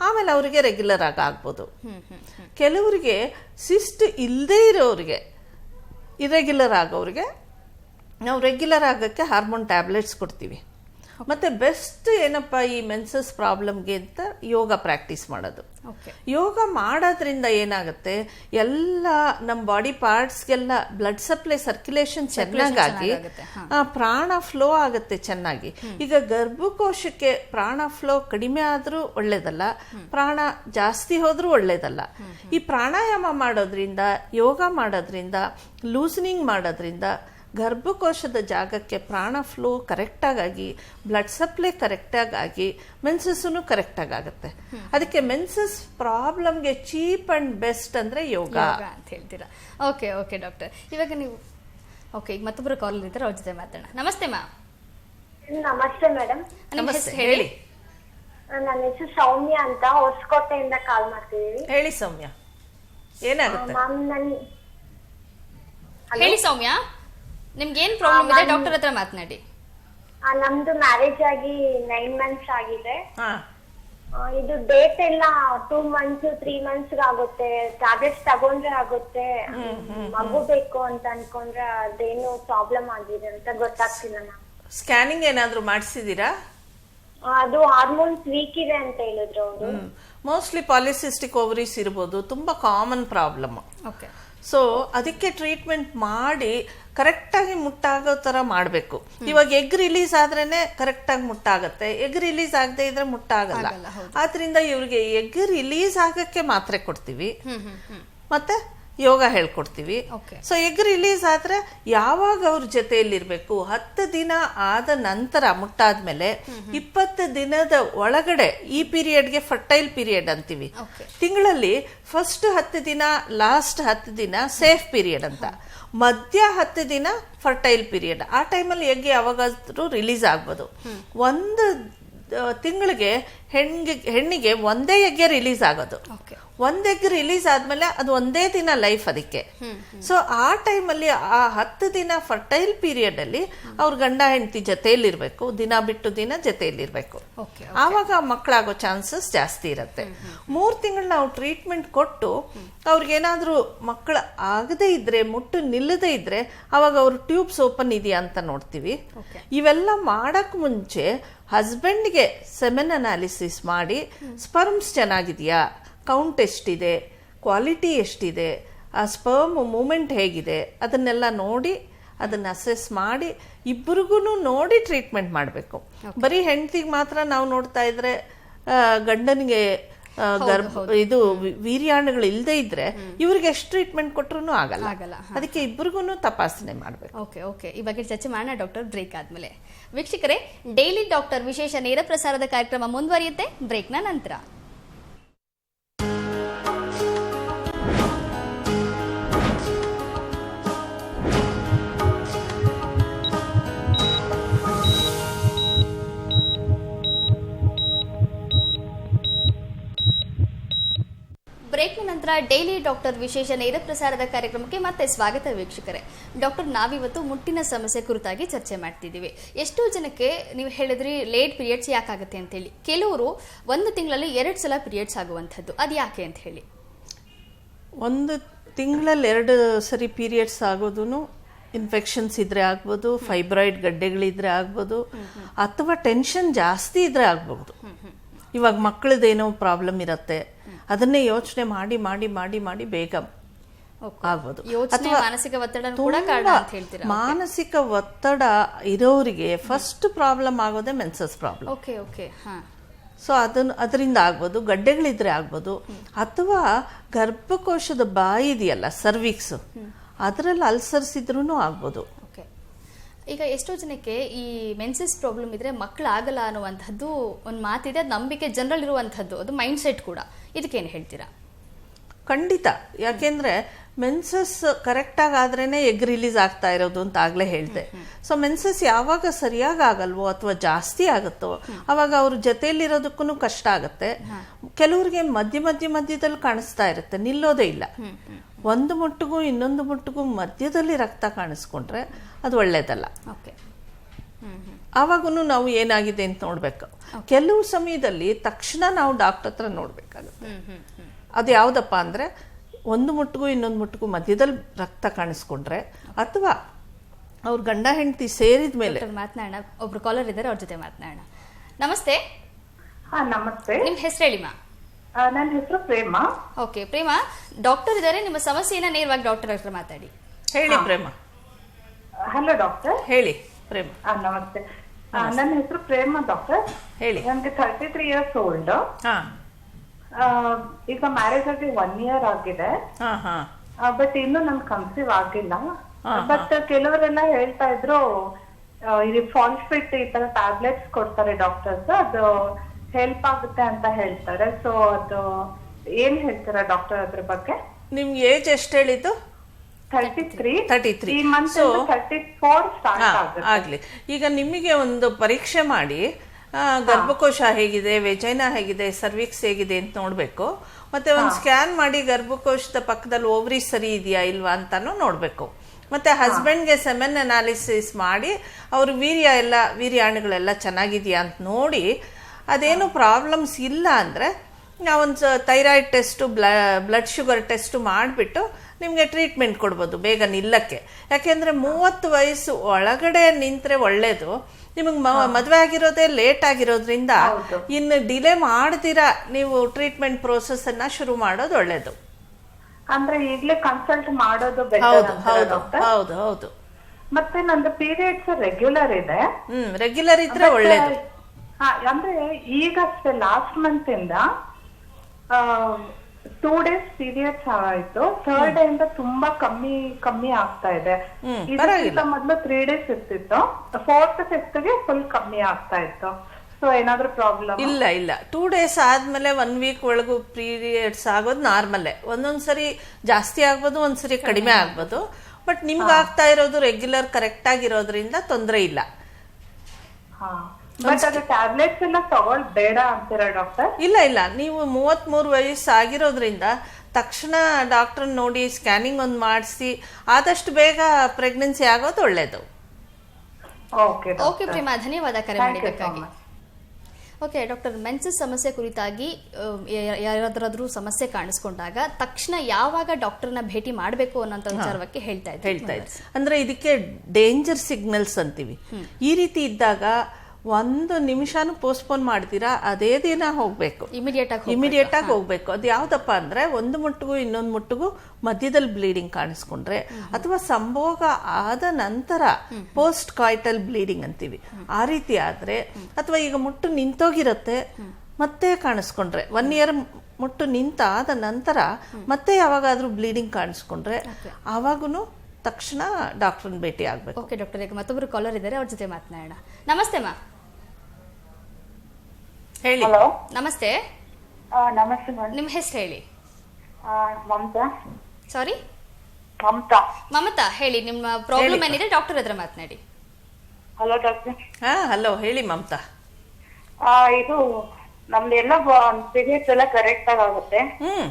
ಆಮೇಲೆ ಅವರಿಗೆ ರೆಗ್ಯುಲರ್ ಆಗಿ ಆಗ್ಬೋದು. ಕೆಲವರಿಗೆ ಸಿಸ್ಟ್ ಇಲ್ಲದೆ ಇರೋರಿಗೆ ಇರೆಗ್ಯುಲರ್ ಆಗೋರಿಗೆ ನಾವು ರೆಗ್ಯುಲರ್ ಆಗಕ್ಕೆ ಹಾರ್ಮೋನ್ ಟ್ಯಾಬ್ಲೆಟ್ಸ್ ಕೊಡ್ತೀವಿ. ಮತ್ತೆ ಬೆಸ್ಟ್ ಏನಪ್ಪ ಈ ಮೆನ್ಸಸ್ ಪ್ರಾಬ್ಲಮ್ಗೆ ಅಂತ ಯೋಗ ಪ್ರಾಕ್ಟೀಸ್ ಮಾಡೋದು. ಯೋಗ ಮಾಡೋದ್ರಿಂದ ಏನಾಗುತ್ತೆ? ಎಲ್ಲ ನಮ್ಮ ಬಾಡಿ ಪಾರ್ಟ್ಸ್ಗೆಲ್ಲ ಬ್ಲಡ್ ಸಪ್ಲೈ ಸರ್ಕ್ಯುಲೇಷನ್ ಆ, ಪ್ರಾಣ ಫ್ಲೋ ಆಗುತ್ತೆ ಚೆನ್ನಾಗಿ. ಈಗ ಗರ್ಭಕೋಶಕ್ಕೆ ಪ್ರಾಣ ಫ್ಲೋ ಕಡಿಮೆ ಆದ್ರೂ ಒಳ್ಳೇದಲ್ಲ ಪ್ರಾಣ ಜಾಸ್ತಿ ಹೋದ್ರೂ ಒಳ್ಳೇದಲ್ಲ. ಈ ಪ್ರಾಣಾಯಾಮ ಮಾಡೋದ್ರಿಂದ ಯೋಗ ಮಾಡೋದ್ರಿಂದ ಲೂಸನಿಂಗ್ ಮಾಡೋದ್ರಿಂದ ಗರ್ಭಕೋಶದ ಜಾಗಕ್ಕೆ ಪ್ರಾಣ ಫ್ಲೋ ಕರೆಕ್ಟಾಗಿ ಬ್ಲಡ್ ಸಪ್ಲೈ ಕರೆಕ್ಟಾಗಿ ಆಗಿ ಮೆನ್ಸಸ್ಸು ಕರೆಕ್ಟಾಗಿ ಆಗುತ್ತೆ ಅದಕ್ಕೆ ಮೆನ್ಸಸ್ ಪ್ರಾಬ್ಲಮ್ಗೆ ಚೀಪ್ ಅಂಡ್ ಬೆಸ್ಟ್ ಅಂದ್ರೆ ಯೋಗ. ಅಂತ ಹೇಳ್ತೀರಾ? ಓಕೆ ಓಕೆ ಡಾಕ್ಟರ್ ಇವಾಗ ನೀವು ಓಕೆ ಈಗ ಮತ್ತೊಬ್ಬರು ಕಾಲ್ ಇದ್ದಾರೆ ಅವ್ರ ಜೊತೆ ಮಾತಾಡೋಣ. ನಮಸ್ತೆ ಮ್ಯಾಮ್ ನಮಸ್ತೆ ಮೇಡಮ್ ನಮಸ್ತೆ ಹೇಳಿ. ಹೇಳಿ. ನನ್ನ ಹೆಸರು ಸೌಮ್ಯ ಅಂತ ಹೊಸಕೋಟೆಯಿಂದ ಕಾಲ್ ಮಾಡ್ತಿದೀವಿ. ಹೇಳಿ ಸೌಮ್ಯ. ಏನಾಗುತ್ತೆ? ಮ್ಯಾಮ್ ನನ್ ಹೇಳಿ ಸೌಮ್ಯ. ನಿಮ್ಗೆ ಏನ್ ಪ್ರಾಬ್ಲಮ್ ಇದೆ ಡಾಕ್ಟರ್ ಹತ್ರ ಮಾತನಾಡಿ. ಆ, ನಮ್ದು ಮ್ಯಾರೇಜ್ ಆಗಿ ನೈನ್ ಮಂತ್ಸ್ ಆಗಿದೆ. ಹಾ. ಆ, ಇದು ಡೇಟ್ ಎಲ್ಲ ಟೂ ಮಂತ್ಸ್ ತ್ರೀ ಮಂತ್ಸ್ ಆಗುತ್ತೆ. ಟ್ಯಾಬ್ಲೆಟ್ಸ್ ತಗೊಂಡ್ರೆ ಆಗುತ್ತೆ. ಮಗು ಬೇಕು ಅಂತ ಅನ್ಕೊಂಡ್ರೆ ಅದೇನು ಪ್ರಾಬ್ಲಮ್ ಆಗಿದೆ ಅಂತ ಗೊತ್ತಾಗ್ತಿಲ್ಲ ಮ್ಯಾಮ್ ಸ್ಕ್ಯಾನಿಂಗ್ ಏನಾದ್ರೂ ಮಾಡಿಸಿದೀರಾ ಅದು ಹಾರ್ಮೋನ್ಸ್ ವೀಕ್ ಇದೆ ಅಂತ ಹೇಳಿದ್ರು ಅವರು. ಮೋಸ್ಟ್ಲಿ ಪಾಲಿಸಿಸ್ಟಿಕ್ ಓವರೀಸ್ ಇರ್ಬೋದು. ತುಂಬಾ ಕಾಮನ್ ಪ್ರಾಬ್ಲಮ್ ಓಕೆ ಸೊ ಅದಕ್ಕೆ ಟ್ರೀಟ್ಮೆಂಟ್ ಮಾಡಿ ಕರೆಕ್ಟಾಗಿ ಮುಟ್ಟಾಗೋ ಥರ ಮಾಡಬೇಕು. ಇವಾಗ ಎಗ್ ರಿಲೀಸ್ ಆದ್ರೇನೆ ಕರೆಕ್ಟಾಗಿ ಮುಟ್ಟಾಗತ್ತೆ. ಎಗ್ ರಿಲೀಸ್ ಆಗದೆ ಇದ್ರೆ ಮುಟ್ಟಾಗಲ್ಲ. ಆದ್ರಿಂದ ಇವ್ರಿಗೆ ಎಗ್ ರಿಲೀಸ್ ಆಗಕ್ಕೆ ಮಾತ್ರೆ ಕೊಡ್ತೀವಿ. ಮತ್ತೆ ಯೋಗ ಹೇಳ್ಕೊಡ್ತೀವಿ. ಸೊ ಎಗ್ ರಿಲೀಸ್ ಆದ್ರೆ ಯಾವಾಗ ಅವ್ರ ಜೊತೆಯಲ್ಲಿರ್ಬೇಕು? ಹತ್ತು ದಿನ ಆದ ನಂತರ ಮುಟ್ಟಾದ್ಮೇಲೆ ಇಪ್ಪತ್ತು ದಿನದ ಒಳಗಡೆ ಈ ಪೀರಿಯಡ್ಗೆ ಫರ್ಟೈಲ್ ಪೀರಿಯಡ್ ಅಂತೀವಿ. ತಿಂಗಳಲ್ಲಿ ಫಸ್ಟ್ ಹತ್ತು ದಿನ ಲಾಸ್ಟ್ ಹತ್ತು ದಿನ ಸೇಫ್ ಪೀರಿಯಡ್ ಅಂತ. ಮಧ್ಯ ಹತ್ತು ದಿನ ಫರ್ಟೈಲ್ ಪೀರಿಯಡ್ ಆ ಟೈಮಲ್ಲಿ ಎಗ್ ಯಾವಾಗಾದ್ರೂ ರಿಲೀಸ್ ಆಗ್ಬೋದು. ಒಂದು ತಿಂಗಳಿಗೆ ಹೆಣ್ಣಿಗೆ ಹೆಣ್ಣಿಗೆ ಒಂದೇ ಎಗ್ಗೆ ರಿಲೀಸ್ ಆಗೋದು. ಒಂದ್ ಎಗ್ ರಿಲೀಸ್ ಆದಮೇಲೆ ಅದು ಒಂದೇ ದಿನ ಲೈಫ್ ಅದಕ್ಕೆ. ಸೊ ಆ ಟೈಮಲ್ಲಿ ಆ ಹತ್ತು ದಿನ ಫರ್ಟೈಲ್ ಪೀರಿಯಡ್ ಅಲ್ಲಿ ಅವ್ರ ಗಂಡ ಹೆಂಡತಿ ಜೊತೆಯಲ್ಲಿರ್ಬೇಕು ದಿನ ಬಿಟ್ಟು ದಿನ ಜೊತೆಯಲ್ಲಿರ್ಬೇಕು. ಆವಾಗ ಮಕ್ಕಳಾಗೋ ಚಾನ್ಸಸ್ ಜಾಸ್ತಿ ಇರುತ್ತೆ. ಮೂರು ತಿಂಗಳು ನಾವು ಟ್ರೀಟ್ಮೆಂಟ್ ಕೊಟ್ಟು ಅವ್ರಿಗೇನಾದ್ರೂ ಮಕ್ಕಳು ಆಗದೇ ಇದ್ರೆ ಮುಟ್ಟು ನಿಲ್ಲದೇ ಇದ್ರೆ ಅವಾಗ ಅವ್ರ ಟ್ಯೂಬ್ಸ್ ಓಪನ್ ಇದೆಯಾ ಅಂತ ನೋಡ್ತೀವಿ. ಇವೆಲ್ಲ ಮಾಡಕ್ ಮುಂಚೆ ಹಸ್ಬೆಂಡ್ಗೆ ಸೆಮೆನ್ ಅನಾಲಿಸಿಸ್ ಮಾಡಿ ಸ್ಪರ್ಮ್ಸ್ ಚೆನ್ನಾಗಿದೆಯಾ? ಕೌಂಟ್ ಎಷ್ಟಿದೆ? ಕ್ವಾಲಿಟಿ ಎಷ್ಟಿದೆ? ಆ ಸ್ಪರ್ಮ್ ಮೂಮೆಂಟ್ ಹೇಗಿದೆ? ಅದನ್ನೆಲ್ಲ ನೋಡಿ ಅದನ್ನ ಅಸೆಸ್ ಮಾಡಿ ಇಬ್ಬರಿಗೂ ನೋಡಿ ಟ್ರೀಟ್ಮೆಂಟ್ ಮಾಡಬೇಕು. ಬರೀ ಹೆಂಡತಿಗೆ ಮಾತ್ರ ನಾವು ನೋಡ್ತಾ ಇದ್ರೆ ಗಂಡನಿಗೆ ಗರ್ಭ ಇದು ವೀರ್ಯಾಣುಗಳು ಇಲ್ಲದೆ ಇದ್ರೆ ಇವ್ರಿಗೆ ಎಷ್ಟು ಟ್ರೀಟ್ಮೆಂಟ್ ಕೊಟ್ಟರು ಆಗಲ್ಲ. ಆಗಲ್ಲ, ಅದಕ್ಕೆ ಇಬ್ಬರಿಗೂ ತಪಾಸಣೆ ಮಾಡಬೇಕು. ಓಕೆ ಓಕೆ ಈ ಬಗ್ಗೆ ಚರ್ಚೆ ಮಾಡೋಣ ಡಾಕ್ಟರ್ ಬ್ರೇಕ್ ಆದ್ಮೇಲೆ. ವೀಕ್ಷಕರೇ ಡೈಲಿ ಡಾಕ್ಟರ್ ವಿಶೇಷ ನೇರ ಪ್ರಸಾರದ ಕಾರ್ಯಕ್ರಮ ಮುಂದುವರಿಯುತ್ತೆ. ಬ್ರೇಕ್ನ ನಂತರ. ಬ್ರೇಕ್ನ ನಂತರ ಡೈಲಿ ಡಾಕ್ಟರ್ ವಿಶೇಷ ನೇರ ಪ್ರಸಾರದ ಕಾರ್ಯಕ್ರಮಕ್ಕೆ ಮತ್ತೆ ಸ್ವಾಗತ ವೀಕ್ಷಕರೇ. ಡಾಕ್ಟರ್ ನಾವಿವತ್ತು ಮುಟ್ಟಿನ ಸಮಸ್ಯೆ ಕುರಿತಾಗಿ ಚರ್ಚೆ ಮಾಡ್ತಿದ್ದೀವಿ. ಎಷ್ಟೋ ಜನಕ್ಕೆ ನೀವು ಹೇಳಿದ್ರಿ ಲೇಟ್ ಪೀರಿಯಡ್ಸ್ ಯಾಕಾಗುತ್ತೆ ಅಂತ ಹೇಳಿ ಕೆಲವರು ಒಂದು ತಿಂಗಳಲ್ಲಿ ಎರಡು ಸಲ ಪೀರಿಯಡ್ಸ್ ಆಗುವಂಥದ್ದು. ಅದು ಯಾಕೆ ಅಂತ ಹೇಳಿ. ಒಂದು ತಿಂಗಳಲ್ಲಿ ಎರಡು ಸರಿ ಪೀರಿಯಡ್ಸ್ ಆಗೋದು ಇನ್ಫೆಕ್ಷನ್ಸ್ ಇದ್ರೆ ಆಗ್ಬೋದು ಫೈಬ್ರಾಯ್ಡ್ ಗಡ್ಡೆಗಳಿದ್ರೆ ಆಗ್ಬೋದು ಅಥವಾ ಟೆನ್ಷನ್ ಜಾಸ್ತಿ ಇದ್ರೆ ಆಗ್ಬೋದು. ಇವಾಗ ಮಕ್ಕಳದೇನೋ ಪ್ರಾಬ್ಲಮ್ ಇರುತ್ತೆ. ಅದನ್ನೇ ಯೋಚನೆ ಮಾಡಿ ಮಾಡಿ ಮಾಡಿ ಮಾಡಿ ಬೇಗ. ಆಗ್ಬೋದು. ಮಾನಸಿಕ ಒತ್ತಡ ಮಾನಸಿಕ ಒತ್ತಡ ಇರೋರಿಗೆ ಫಸ್ಟ್ ಪ್ರಾಬ್ಲಮ್ ಆಗೋದೇ menses problem okay okay. So ಅದನ್ನು ಅದರಿಂದ ಆಗ್ಬೋದು ಗಡ್ಡೆಗಳಿದ್ರೆ ಆಗ್ಬೋದು ಅಥವಾ ಗರ್ಭಕೋಶದ ಬಾಯಿ ಇದೆಯಲ್ಲ ಸರ್ವಿಕ್ಸ್ ಅದರಲ್ಲಿ ಅಲ್ಸರ್ಸ್ ಇದ್ರೂ ಆಗ್ಬೋದು ಈಗ ಎಷ್ಟೋ ಜನಕ್ಕೆ ಈ ಮೆನ್ಸಸ್ ಪ್ರಾಬ್ಲಮ್ ಇದ್ರೆ ಮಕ್ಕಳು ಆಗಲ್ಲ ಅನ್ನುವಂಥದ್ದು ಒಂದು ಮಾತಿದೆ ಅದು ನಂಬಿಕೆ ಜನರಲ್ ಇರುವಂಥದ್ದು ಅದು ಮೈಂಡ್ ಸೆಟ್ ಕೂಡ. ಇದಕ್ಕೇನು ಹೇಳ್ತೀರಾ? ಖಂಡಿತ. ಯಾಕೆಂದ್ರೆ ಮೆನ್ಸಸ್ ಕರೆಕ್ಟಾಗಿ ಆದ್ರೇನೆ ಎಗ್ ರಿಲೀಸ್ ಆಗ್ತಾ ಇರೋದು ಅಂತ ಆಗಲೇ ಹೇಳಿದೆ. ಸೊ ಮೆನ್ಸಸ್ ಯಾವಾಗ ಸರಿಯಾಗಿ ಆಗಲ್ವೋ ಅಥವಾ ಜಾಸ್ತಿ ಆಗುತ್ತೋ ಅವಾಗ ಅವ್ರ ಜೊತೆಯಲ್ಲಿರೋದಕ್ಕೂ ಕಷ್ಟ ಆಗುತ್ತೆ. ಕೆಲವ್ರಿಗೆ ಮಧ್ಯ ಮಧ್ಯ ಮಧ್ಯದಲ್ಲಿ ಕಾಣಿಸ್ತಾ ಇರುತ್ತೆ ನಿಲ್ಲೋದೇ ಇಲ್ಲ. ಒಂದು ಮುಟ್ಟಿಗೂ ಇನ್ನೊಂದು ಮುಟ್ಟಿಗೂ ಮಧ್ಯದಲ್ಲಿ ರಕ್ತ ಕಾಣಿಸ್ಕೊಂಡ್ರೆ ಅದು ಒಳ್ಳೇದಲ್ಲ. ಓಕೆ. ಆವಾಗೂ ನಾವು ಏನಾಗಿದೆ ಅಂತ ನೋಡ್ಬೇಕು. ಕೆಲವು ಸಮಯದಲ್ಲಿ ತಕ್ಷಣ ನಾವು ಡಾಕ್ಟರ್ ಹತ್ರ ನೋಡ್ಬೇಕಾಗುತ್ತೆ. ಅದು ಯಾವುದಪ್ಪ ಅಂದ್ರೆ ಒಂದು ಮುಟ್ಟಿಗೂ ಇನ್ನೊಂದು ಮುಟ್ಟಿಗೂ ಮಧ್ಯದಲ್ಲಿ ರಕ್ತ ಕಾಣಿಸ್ಕೊಂಡ್ರೆ ಅಥವಾ ಅವ್ರ ಗಂಡ ಹೆಂಡತಿ ಸೇರಿದ ಮೇಲೆ ಮಾತನಾಡೋಣ ಒಬ್ರು ಕಾಲರ್ ಇದ್ದಾರೆ ಅವ್ರ ಜೊತೆ ಮಾತನಾಡೋಣ ನಮಸ್ತೆ. ಹಾ ನಮಸ್ತೆ. ನಿಮ್ ಹೆಸರು ಹೇಳಿಮಾ ನನ್ನ ಹೆಸರು ಪ್ರೇಮ. ಓಕೆ ಪ್ರೇಮ ಡಾಕ್ಟರ್ ಇದ್ದಾರೆ ನಿಮ್ಮ ಸಮಸ್ಯೆಯನ್ನ ನೇರವಾಗಿ ಡಾಕ್ಟರ್ ಹತ್ರ ಮಾತಾಡಿ. ಹೇಳಿ ಪ್ರೇಮ. ಹಲೋ ಡಾಕ್ಟರ್ ಹೇಳಿ ಪ್ರೇಮ. ನಮಸ್ತೆ. ನನ್ನ ಹೆಸರು ಪ್ರೇಮ ಡಾಕ್ಟರ್ ಹೇಳಿ. ನನಗೆ ತರ್ಟಿ ತ್ರೀ ಇಯರ್ಸ್ ಓಲ್ಡ್ ಹಾ ಈಗ ಮ್ಯಾರೇಜ್ ಆಗಿ ಒನ್ ಇಯರ್ ಆಗಿದೆ. ಹಾ ಹಾ. ಬಟ್ ಇನ್ನು ನನ್ ಕನ್ಸೀವ್ ಆಗಿಲ್ಲ. ಬಟ್ ಕೆಲವರೆಲ್ಲ ಹೇಳ್ತಾ ಇದ್ರು ಫಾಲ್ಸ್ ಫಿಟ್ ಈ ತರ ಟ್ಯಾಬ್ಲೆಟ್ಸ್ ಕೊಡ್ತಾರೆ ಡಾಕ್ಟರ್ಸ್ ಅದು ಹೆಲ್ಪ್ ಆಗುತ್ತೆ ಅಂತ ಹೇಳ್ತಾರೆ. ಸೊ ಅದು ಏನ್ ಹೇಳ್ತೀರಾ ಡಾಕ್ಟರ್ ಅದ್ರ ಬಗ್ಗೆ? ನಿಮ್ಗೆ ಏಜ್ ಎಷ್ಟು ಹೇಳಿದ್ದು? Thirty three 33. ಈ month So- thirty four start ಆಗ್ಲಿ. ಈಗ ನಿಮಗೆ ಒಂದು ಪರೀಕ್ಷೆ ಮಾಡಿ ಗರ್ಭಕೋಶ ಹೇಗಿದೆ ವೆಜೈನ ಹೇಗಿದೆ ಸರ್ವಿಕ್ಸ್ ಹೇಗಿದೆ ಅಂತ ನೋಡ್ಬೇಕು. ಮತ್ತೆ ಒಂದು ಸ್ಕ್ಯಾನ್ ಮಾಡಿ ಗರ್ಭಕೋಶದ ಪಕ್ಕದಲ್ಲಿ ಓವ್ರಿ ಸರಿ ಇದೆಯಾ ಇಲ್ವಾ ಅಂತಾನು ನೋಡ್ಬೇಕು. ಮತ್ತೆ ಹಸ್ಬೆಂಡ್ಗೆ ಸೆಮೆನ್ ಅನಾಲಿಸಿಸ್ ಮಾಡಿ ಅವ್ರ ವೀರ್ಯ ಎಲ್ಲ ವೀರ್ಯಾಣುಗಳೆಲ್ಲ ಚೆನ್ನಾಗಿದೆಯಾ ಅಂತ ನೋಡಿ ಅದೇನು ಪ್ರಾಬ್ಲಮ್ಸ್ ಇಲ್ಲ ಅಂದ್ರೆ ನಾವೊಂದು thyroid test blood sugar test ಮಾಡಿಬಿಟ್ಟು ನಿಮಗೆ ಟ್ರೀಟ್ಮೆಂಟ್ ಕೊಡ್ಬೋದು ಬೇಗ ನಿಲ್ಲಕ್ಕೆ. ಯಾಕೆಂದರೆ ಮೂವತ್ತು ವಯಸ್ಸು ಒಳಗಡೆ ನಿಂತರೆ ಒಳ್ಳೇದು. ನಿಮಗೆ ಮದುವೆ ಆಗಿರೋದೇ ಲೇಟ್ ಆಗಿರೋದ್ರಿಂದ ಇನ್ನು ಡಿಲೇ ಮಾಡ್ದಿರಾ ನೀವು ಟ್ರೀಟ್ಮೆಂಟ್ ಪ್ರೋಸೆಸ್ ಅನ್ನ ಶುರು ಮಾಡೋದು ಒಳ್ಳೇದು. ಅಂದ್ರೆ ಈಗಲೇ ಕನ್ಸಲ್ಟ್ ಮಾಡೋದು ಹೌದು ಹೌದು ಹೌದು ಹೌದು. ಮತ್ತೆ ನಂದು ಪೀರಿಯಡ್ಸ್ ರೆಗ್ಯುಲರ್ ಇದೆ. ಹ್ಮ್ ರೆಗ್ಯುಲರ್ ಇದ್ರೆ ಒಳ್ಳೇದು. ಹಾ ಅಂದ್ರೆ ಈಗಷ್ಟೇ ಲಾಸ್ಟ್ ಮಂತ್ ಇಂದ ಟೂ ಡೇಸ್ ಸೀರಿಯಸ್ ಆಯ್ತು. ಥರ್ಡ್ ಡೇ ಇಂದ ತುಂಬಾ ಕಮ್ಮಿ ಕಮ್ಮಿ ಆಗ್ತಾ ಇದೆ. ಇದಕ್ಕಿಂತ ಮೊದ್ಲು ತ್ರೀ ಡೇಸ್ ಇರ್ತಿತ್ತು. ಫೋರ್ತ್ ಫಿಫ್ತ್ಗೆ ಫುಲ್ ಕಮ್ಮಿ ಆಗ್ತಾ ಇತ್ತು. ಸೊ ಏನಾದ್ರೂ ಪ್ರಾಬ್ಲಮ್ ಇಲ್ಲ ಇಲ್ಲ. ಟೂ ಡೇಸ್ ಆದ್ಮೇಲೆ ಒನ್ ವೀಕ್ ಒಳಗೂ ಪೀರಿಯಡ್ಸ್ ಆಗೋದು ನಾರ್ಮಲ್ಲೇ ಒಂದೊಂದ್ಸರಿ ಜಾಸ್ತಿ ಆಗ್ಬೋದು ಒಂದ್ಸರಿ ಕಡಿಮೆ ಆಗ್ಬೋದು. ಬಟ್ ನಿಮ್ಗೆ ಆಗ್ತಾ ಇರೋದು ರೆಗ್ಯುಲರ್ ಕರೆಕ್ಟ್ ಆಗಿರೋದ್ರಿಂದ ತೊಂದರೆ ಇಲ್ಲ. ಹಾ. ಬಟ್ ಅದು ಟ್ಯಾಬ್ಲೆಟ್ಸ್ ಎಲ್ಲ ತಗೊಳ್ ಬೇಡ ಅಂತೀರಾ ಡಾಕ್ಟರ್ ಇಲ್ಲ ಇಲ್ಲ. ನೀವು ಮೂವತ್ಮೂರು ವಯಸ್ಸು ಆಗಿರೋದ್ರಿಂದ ತಕ್ಷಣ ಡಾಕ್ಟರ್ ನೋಡಿ ಸ್ಕ್ಯಾನಿಂಗ್ ಒಂದು ಮಾಡಿಸಿ ಆದಷ್ಟು ಬೇಗ ಪ್ರೆಗ್ನೆನ್ಸಿ ಆಗೋದು ಒಳ್ಳೇದು. ಓಕೆ ಓಕೆ ಪ್ರೇಮ ಧನ್ಯವಾದ ಕರೆ ಮಾಡಿದ್ದಕ್ಕಾಗಿ. ಓಕೆ ಡಾಕ್ಟರ್ ಮೆನ್ಸಸ್ ಸಮಸ್ಯೆ ಕುರಿತಾಗಿ ಯಾರಾದ್ರೂ ಸಮಸ್ಯೆ ಕಾಣಿಸ್ಕೊಂಡಾಗ ತಕ್ಷಣ ಯಾವಾಗ ಡಾಕ್ಟರ್ನ ಭೇಟಿ ಮಾಡಬೇಕು ಅನ್ನೋಂಥ ವಿಚಾರವಾಗಿ ಹೇಳ್ತಾ ಇದ್ದಾರೆ ಹೇಳ್ತಾ ಅಂದ್ರೆ ಇದಕ್ಕೆ ಡೇಂಜರ್ ಸಿಗ್ನಲ್ಸ್ ಅಂತೀವಿ. ಈ ರೀತಿ ಇದ್ದಾಗ ಒಂದು ನಿಮಿಷನೂ ಪೋಸ್ಟ್ಪೋನ್ ಮಾಡ್ತೀರಾ? ಅದೇ ದಿನ ಹೋಗ್ಬೇಕು. ಇಮಿಡಿಯೇಟ್ ಆಗಿ ಇಮಿಡಿಯೇಟ್ ಆಗಿ ಹೋಗ್ಬೇಕು. ಅದು ಯಾವ್ದಪ್ಪ ಅಂದ್ರೆ ಒಂದು ಮುಟ್ಟಿಗೂ ಇನ್ನೊಂದು ಮುಟ್ಟಿಗೂ ಮಧ್ಯದಲ್ಲಿ ಬ್ಲೀಡಿಂಗ್ ಕಾಣಿಸ್ಕೊಂಡ್ರೆ ಅಥವಾ ಸಂಭೋಗ ಆದ ನಂತರ ಪೋಸ್ಟ್ ಕಾಯ್ಟಲ್ ಬ್ಲೀಡಿಂಗ್ ಅಂತೀವಿ. ಆ ರೀತಿ ಆದ್ರೆ ಅಥವಾ ಈಗ ಮುಟ್ಟು ನಿಂತೋಗಿರತ್ತೆ ಮತ್ತೆ ಕಾಣಿಸ್ಕೊಂಡ್ರೆ ಒನ್ ಇಯರ್ ಮುಟ್ಟು ನಿಂತ ಆದ ನಂತರ ಮತ್ತೆ ಯಾವಾಗಾದ್ರೂ ಬ್ಲೀಡಿಂಗ್ ಕಾಣಿಸ್ಕೊಂಡ್ರೆ ಆವಾಗೂ ತಕ್ಷಣ ಡಾಕ್ಟರ್ ಭೇಟಿ ಆಗ್ಬೇಕು. ಓಕೆ ಡಾಕ್ಟರ್ ಈಗ ಮತ್ತೊಬ್ಬರು ಕಾಲರ್ ಇದ್ದಾರೆ ಅವ್ರ ಜೊತೆ ಮಾತನಾಡೋಣ. ನಮಸ್ತೆ ಮಾ. ಹೇಳಿ. ಹಲೋ ನಮಸ್ತೆ. ನಮಸ್ತೆ ಮೇಡಮ್ ನಿಮ್ಮ ಹೆಸರು ಹೇಳಿ. ಮಮತಾ. ಸಾರಿ ಮಮತಾ. ಮಮತಾ ಹೇಳಿ ನಿಮ್ಮ ಪ್ರಾಬ್ಲಮ್ ಏನಿದೆ ಡಾಕ್ಟರ್ ಹತ್ರ ಮಾತನಾಡಿ. ಹಲೋ ಡಾಕ್ಟರ್ ಹಾ ಹಲೋ ಹೇಳಿ ಮಮತಾ. ಇದು ನಮ್ದೆಲ್ಲ ಪೀರಿಯಡ್ಸ್ ಎಲ್ಲ ಕರೆಕ್ಟ್ ಆಗಿ ಆಗುತ್ತೆ. ಹ್ಮ್.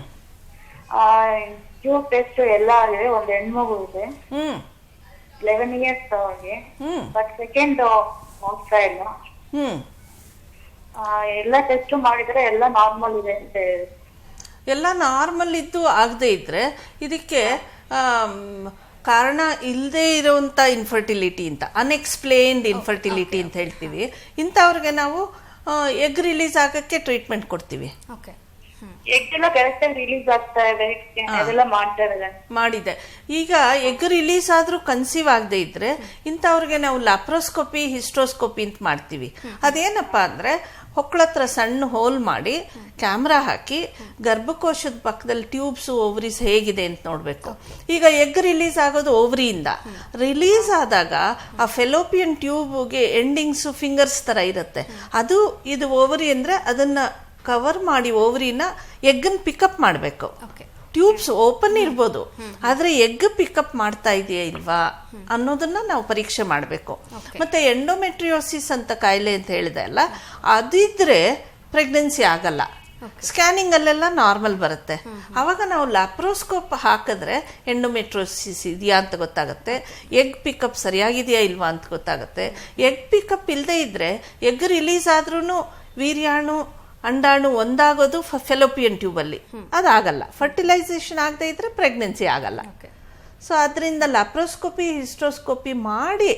ಟ್ಯೂಬ್ ಟೆಸ್ಟ್ ಎಲ್ಲ ಆಗಿದೆ ಒಂದು ಹೆಣ್ಮಗು ಇದೆ. ಹ್ಮ್. ಲೆವೆನ್ ಇಯರ್ಸ್ ಅವ್ರಿಗೆ ಹ್ಮ್. ಬಟ್ ಸೆಕೆಂಡ್ ಹೋಗ್ತಾ ಇಲ್ಲ. ಹ್ಮ್. ಆ, ಎಲ್ಲ ಟೆಸ್ಟ್ ಮಾಡಿದ್ರೆ ಎಲ್ಲ ನಾರ್ಮಲ್ ಇದೆ ಅಂತ ಹೇಳಿ. ಎಲ್ಲ ನಾರ್ಮಲ್ ಇದ್ದು ಆಗದೆ ಇದ್ರೆ ಇದಕ್ಕೆ ಆಮ್, ಕಾರಣ ಇಲ್ಲದೆ ಇರುವಂತ ಇನ್ಫರ್ಟಿಲಿಟಿ ಅಂತ ಅನ್ಎಕ್ಸ್ಪ್ಲೇನ್ಡ್ ಇನ್ಫರ್ಟಿಲಿಟಿ ಅಂತ ಹೇಳ್ತೀವಿ. ಇಂಥವ್ರಿಗೆ ನಾವು ಎಗ್ ರಿಲೀಸ್ ಆಗಕ್ಕೆ ಟ್ರೀಟ್ಮೆಂಟ್ ಕೊಡ್ತೀವಿ. ಓಕೆ ಎಗ್ ಎಲ್ಲ ಕರೆಕ್ಟ್ ಆಗಿ ರಿಲೀಸ್ ಆಗ್ತಾ ಇದೆ ಅದೆಲ್ಲ ಮಾಡ್ತಾ ಇದ್ದಾರೆ. ಮಾಡಿದೆ. ಈಗ ಎಗ್ ರಿಲೀಸ್ ಆದ್ರೂ ಕನ್ಸೀವ್ ಆಗದೆ ಇದ್ರೆ ಇಂಥವ್ರಿಗೆ ನಾವು ಲ್ಯಾಪ್ರೋಸ್ಕೋಪಿ ಹಿಸ್ಟ್ರೋಸ್ಕೋಪಿ ಅಂತ ಮಾಡ್ತೀವಿ. ಅದೇನಪ್ಪಾ ಅಂದ್ರೆ ಹೊಕ್ಕಳತ್ರ ಸಣ್ಣ ಹೋಲ್ ಮಾಡಿ ಕ್ಯಾಮ್ರಾ ಹಾಕಿ ಗರ್ಭಕೋಶದ ಪಕ್ಕದಲ್ಲಿ ಟ್ಯೂಬ್ಸ್ ಓವರೀಸ್ ಹೇಗಿದೆ ಅಂತ ನೋಡ್ಬೇಕು. ಈಗ ಎಗ್ ರಿಲೀಸ್ ಆಗೋದು ಓವರಿಯಿಂದ ರಿಲೀಸ್ ಆದಾಗ ಆ ಫೆಲೋಪಿಯನ್ ಟ್ಯೂಬ್ಗೆ ಎಂಡಿಂಗ್ಸ್ ಫಿಂಗರ್ಸ್ ತರ ಇರುತ್ತೆ. ಅದು ಇದು ಓವರಿ ಅಂದ್ರೆ ಅದನ್ನ ಕವರ್ ಮಾಡಿ ಓವರಿನ ಎಗ್ಗನ್ ಪಿಕಪ್ ಮಾಡಬೇಕು. ಓಕೆ ಟ್ಯೂಬ್ಸ್ ಓಪನ್ ಇರ್ಬೋದು. ಆದ್ರೆ ಎಗ್ ಪಿಕಪ್ ಮಾಡ್ತಾ ಇದೆಯಾ ಇಲ್ವಾ ಅನ್ನೋದನ್ನ ನಾವು ಪರೀಕ್ಷೆ ಮಾಡಬೇಕು. ಮತ್ತೆ ಎಂಡೋಮೆಟ್ರಿಯೋಸಿಸ್ ಅಂತ ಕಾಯಿಲೆ ಅಂತ ಹೇಳಿದೆ ಅಲ್ಲ ಅದಿದ್ರೆ ಪ್ರೆಗ್ನೆನ್ಸಿ ಆಗಲ್ಲ. ಸ್ಕ್ಯಾನಿಂಗ್ ಅಲ್ಲೆಲ್ಲ ನಾರ್ಮಲ್ ಬರುತ್ತೆ. ಅವಾಗ ನಾವು ಲ್ಯಾಪ್ರೋಸ್ಕೋಪ್ ಹಾಕಿದ್ರೆ ಎಂಡೋಮೆಟ್ರೋಸಿಸ್ ಇದೆಯಾ ಅಂತ ಗೊತ್ತಾಗುತ್ತೆ. ಎಗ್ ಪಿಕಪ್ ಸರಿಯಾಗಿದೆಯಾ ಇಲ್ವಾ ಅಂತ ಗೊತ್ತಾಗುತ್ತೆ. ಎಗ್ ಪಿಕಪ್ ಇಲ್ಲದೆ ಇದ್ರೆ ಎಗ್ ರಿಲೀಸ್ ಆದ್ರೂ ವೀರ್ಯಾಣು ಅಂಡಾಣು ಒಂದಾಗೋದು ಫೆಲೋಪಿಯನ್ ಟ್ಯೂಬಲ್ಲಿ ಅದಾಗಲ್ಲ. ಫರ್ಟಿಲೈಸೇಷನ್ ಆಗದೆ ಇದ್ರೆ ಪ್ರೆಗ್ನೆನ್ಸಿ ಆಗಲ್ಲ. ಓಕೆ ಸೊ ಅದರಿಂದ ಲ್ಯಾಪ್ರೋಸ್ಕೋಪಿ ಹಿಸ್ಟ್ರೋಸ್ಕೋಪಿ ಮಾಡಿ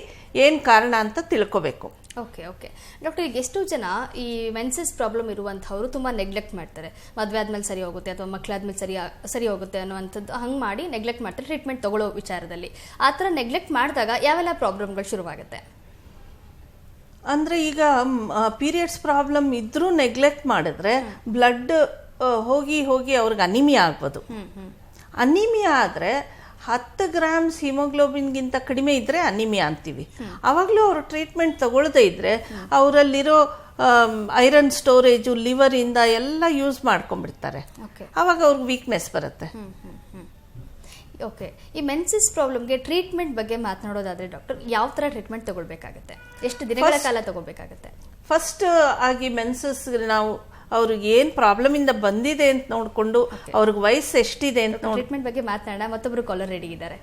ಏನು ಕಾರಣ ಅಂತ ತಿಳ್ಕೋಬೇಕು. ಓಕೆ ಓಕೆ ಡಾಕ್ಟರ್ ಈಗ ಎಷ್ಟು ಜನ ಈ ಮೆನ್ಸಸ್ ಪ್ರಾಬ್ಲಮ್ ಇರುವಂಥವ್ರು ತುಂಬ ನೆಗ್ಲೆಕ್ಟ್ ಮಾಡ್ತಾರೆ. ಮದುವೆ ಆದ್ಮೇಲೆ ಸರಿ ಹೋಗುತ್ತೆ ಅಥವಾ ಮಕ್ಕಳಾದ್ಮೇಲೆ ಸರಿ ಸರಿ ಹೋಗುತ್ತೆ ಅನ್ನುವಂಥದ್ದು ಹಂಗೆ ಮಾಡಿ ನೆಗ್ಲೆಕ್ಟ್ ಮಾಡ್ತಾರೆ ಟ್ರೀಟ್ಮೆಂಟ್ ತಗೊಳ್ಳೋ ವಿಚಾರದಲ್ಲಿ. ಆ ಥರ ನೆಗ್ಲೆಕ್ಟ್ ಮಾಡಿದಾಗ ಯಾವೆಲ್ಲ ಪ್ರಾಬ್ಲಮ್ಗಳು ಶುರುವಾಗುತ್ತೆ? ಅಂದ್ರೆ ಈಗ ಪೀರಿಯಡ್ಸ್ ಪ್ರಾಬ್ಲಮ್ ಇದ್ರೂ ನೆಗ್ಲೆಕ್ಟ್ ಮಾಡಿದ್ರೆ ಬ್ಲಡ್ ಹೋಗಿ ಹೋಗಿ ಅವ್ರಿಗೆ ಅನಿಮಿಯಾ ಆಗ್ಬೋದು. ಅನಿಮಿಯಾ ಆದರೆ ಹತ್ತು ಗ್ರಾಮ್ಸ್ ಹಿಮೋಗ್ಲೋಬಿನ್ಗಿಂತ ಕಡಿಮೆ ಇದ್ರೆ ಅನಿಮಿಯಾ ಅಂತೀವಿ. ಅವಾಗಲೂ ಅವರು ಟ್ರೀಟ್ಮೆಂಟ್ ತಗೊಳ್ಳದೇ ಇದ್ರೆ ಅವರಲ್ಲಿರೋ ಐರನ್ ಸ್ಟೋರೇಜು ಲಿವರ್ ಇಂದ ಎಲ್ಲ ಯೂಸ್ ಮಾಡ್ಕೊಂಡ್ಬಿಡ್ತಾರೆ. ಓಕೆ ಅವಾಗ ಅವ್ರಿಗೆ ವೀಕ್ನೆಸ್ ಬರುತ್ತೆ. ಓಕೆ ಈ ಮೆನ್ಸಿಸ್ ಪ್ರಾಬ್ಲಮ್ಗೆ ಟ್ರೀಟ್ಮೆಂಟ್ ಬಗ್ಗೆ ಮಾತನಾಡೋದಾದ್ರೆ ಡಾಕ್ಟರ್ ಯಾವ ಥರ ಟ್ರೀಟ್ಮೆಂಟ್ ತಗೊಳ್ಬೇಕಾಗುತ್ತೆ? ಎಷ್ಟು ದಿನಗಳ ಕಾಲ ತಗೋಬೇಕಾಗತ್ತೆ ಫಸ್ಟ್ ಆಗಿ ಮೆನ್ಸಸ್ ನಾವು ಅವ್ರಿಗೆ ಏನು ಪ್ರಾಬ್ಲಮ್ ಇಂದ ಬಂದಿದೆ ಅಂತ ನೋಡ್ಕೊಂಡು ಅವ್ರಿಗೆ ವಯಸ್ಸು ಎಷ್ಟಿದೆ ಅಂತ ಟ್ರೀಟ್ಮೆಂಟ್ ಬಗ್ಗೆ ಮಾತನಾಡೋಣ ಮತ್ತೊಬ್ರು ಕಾಲರ್ ರೆಡಿ ಇದ್ದಾರೆ.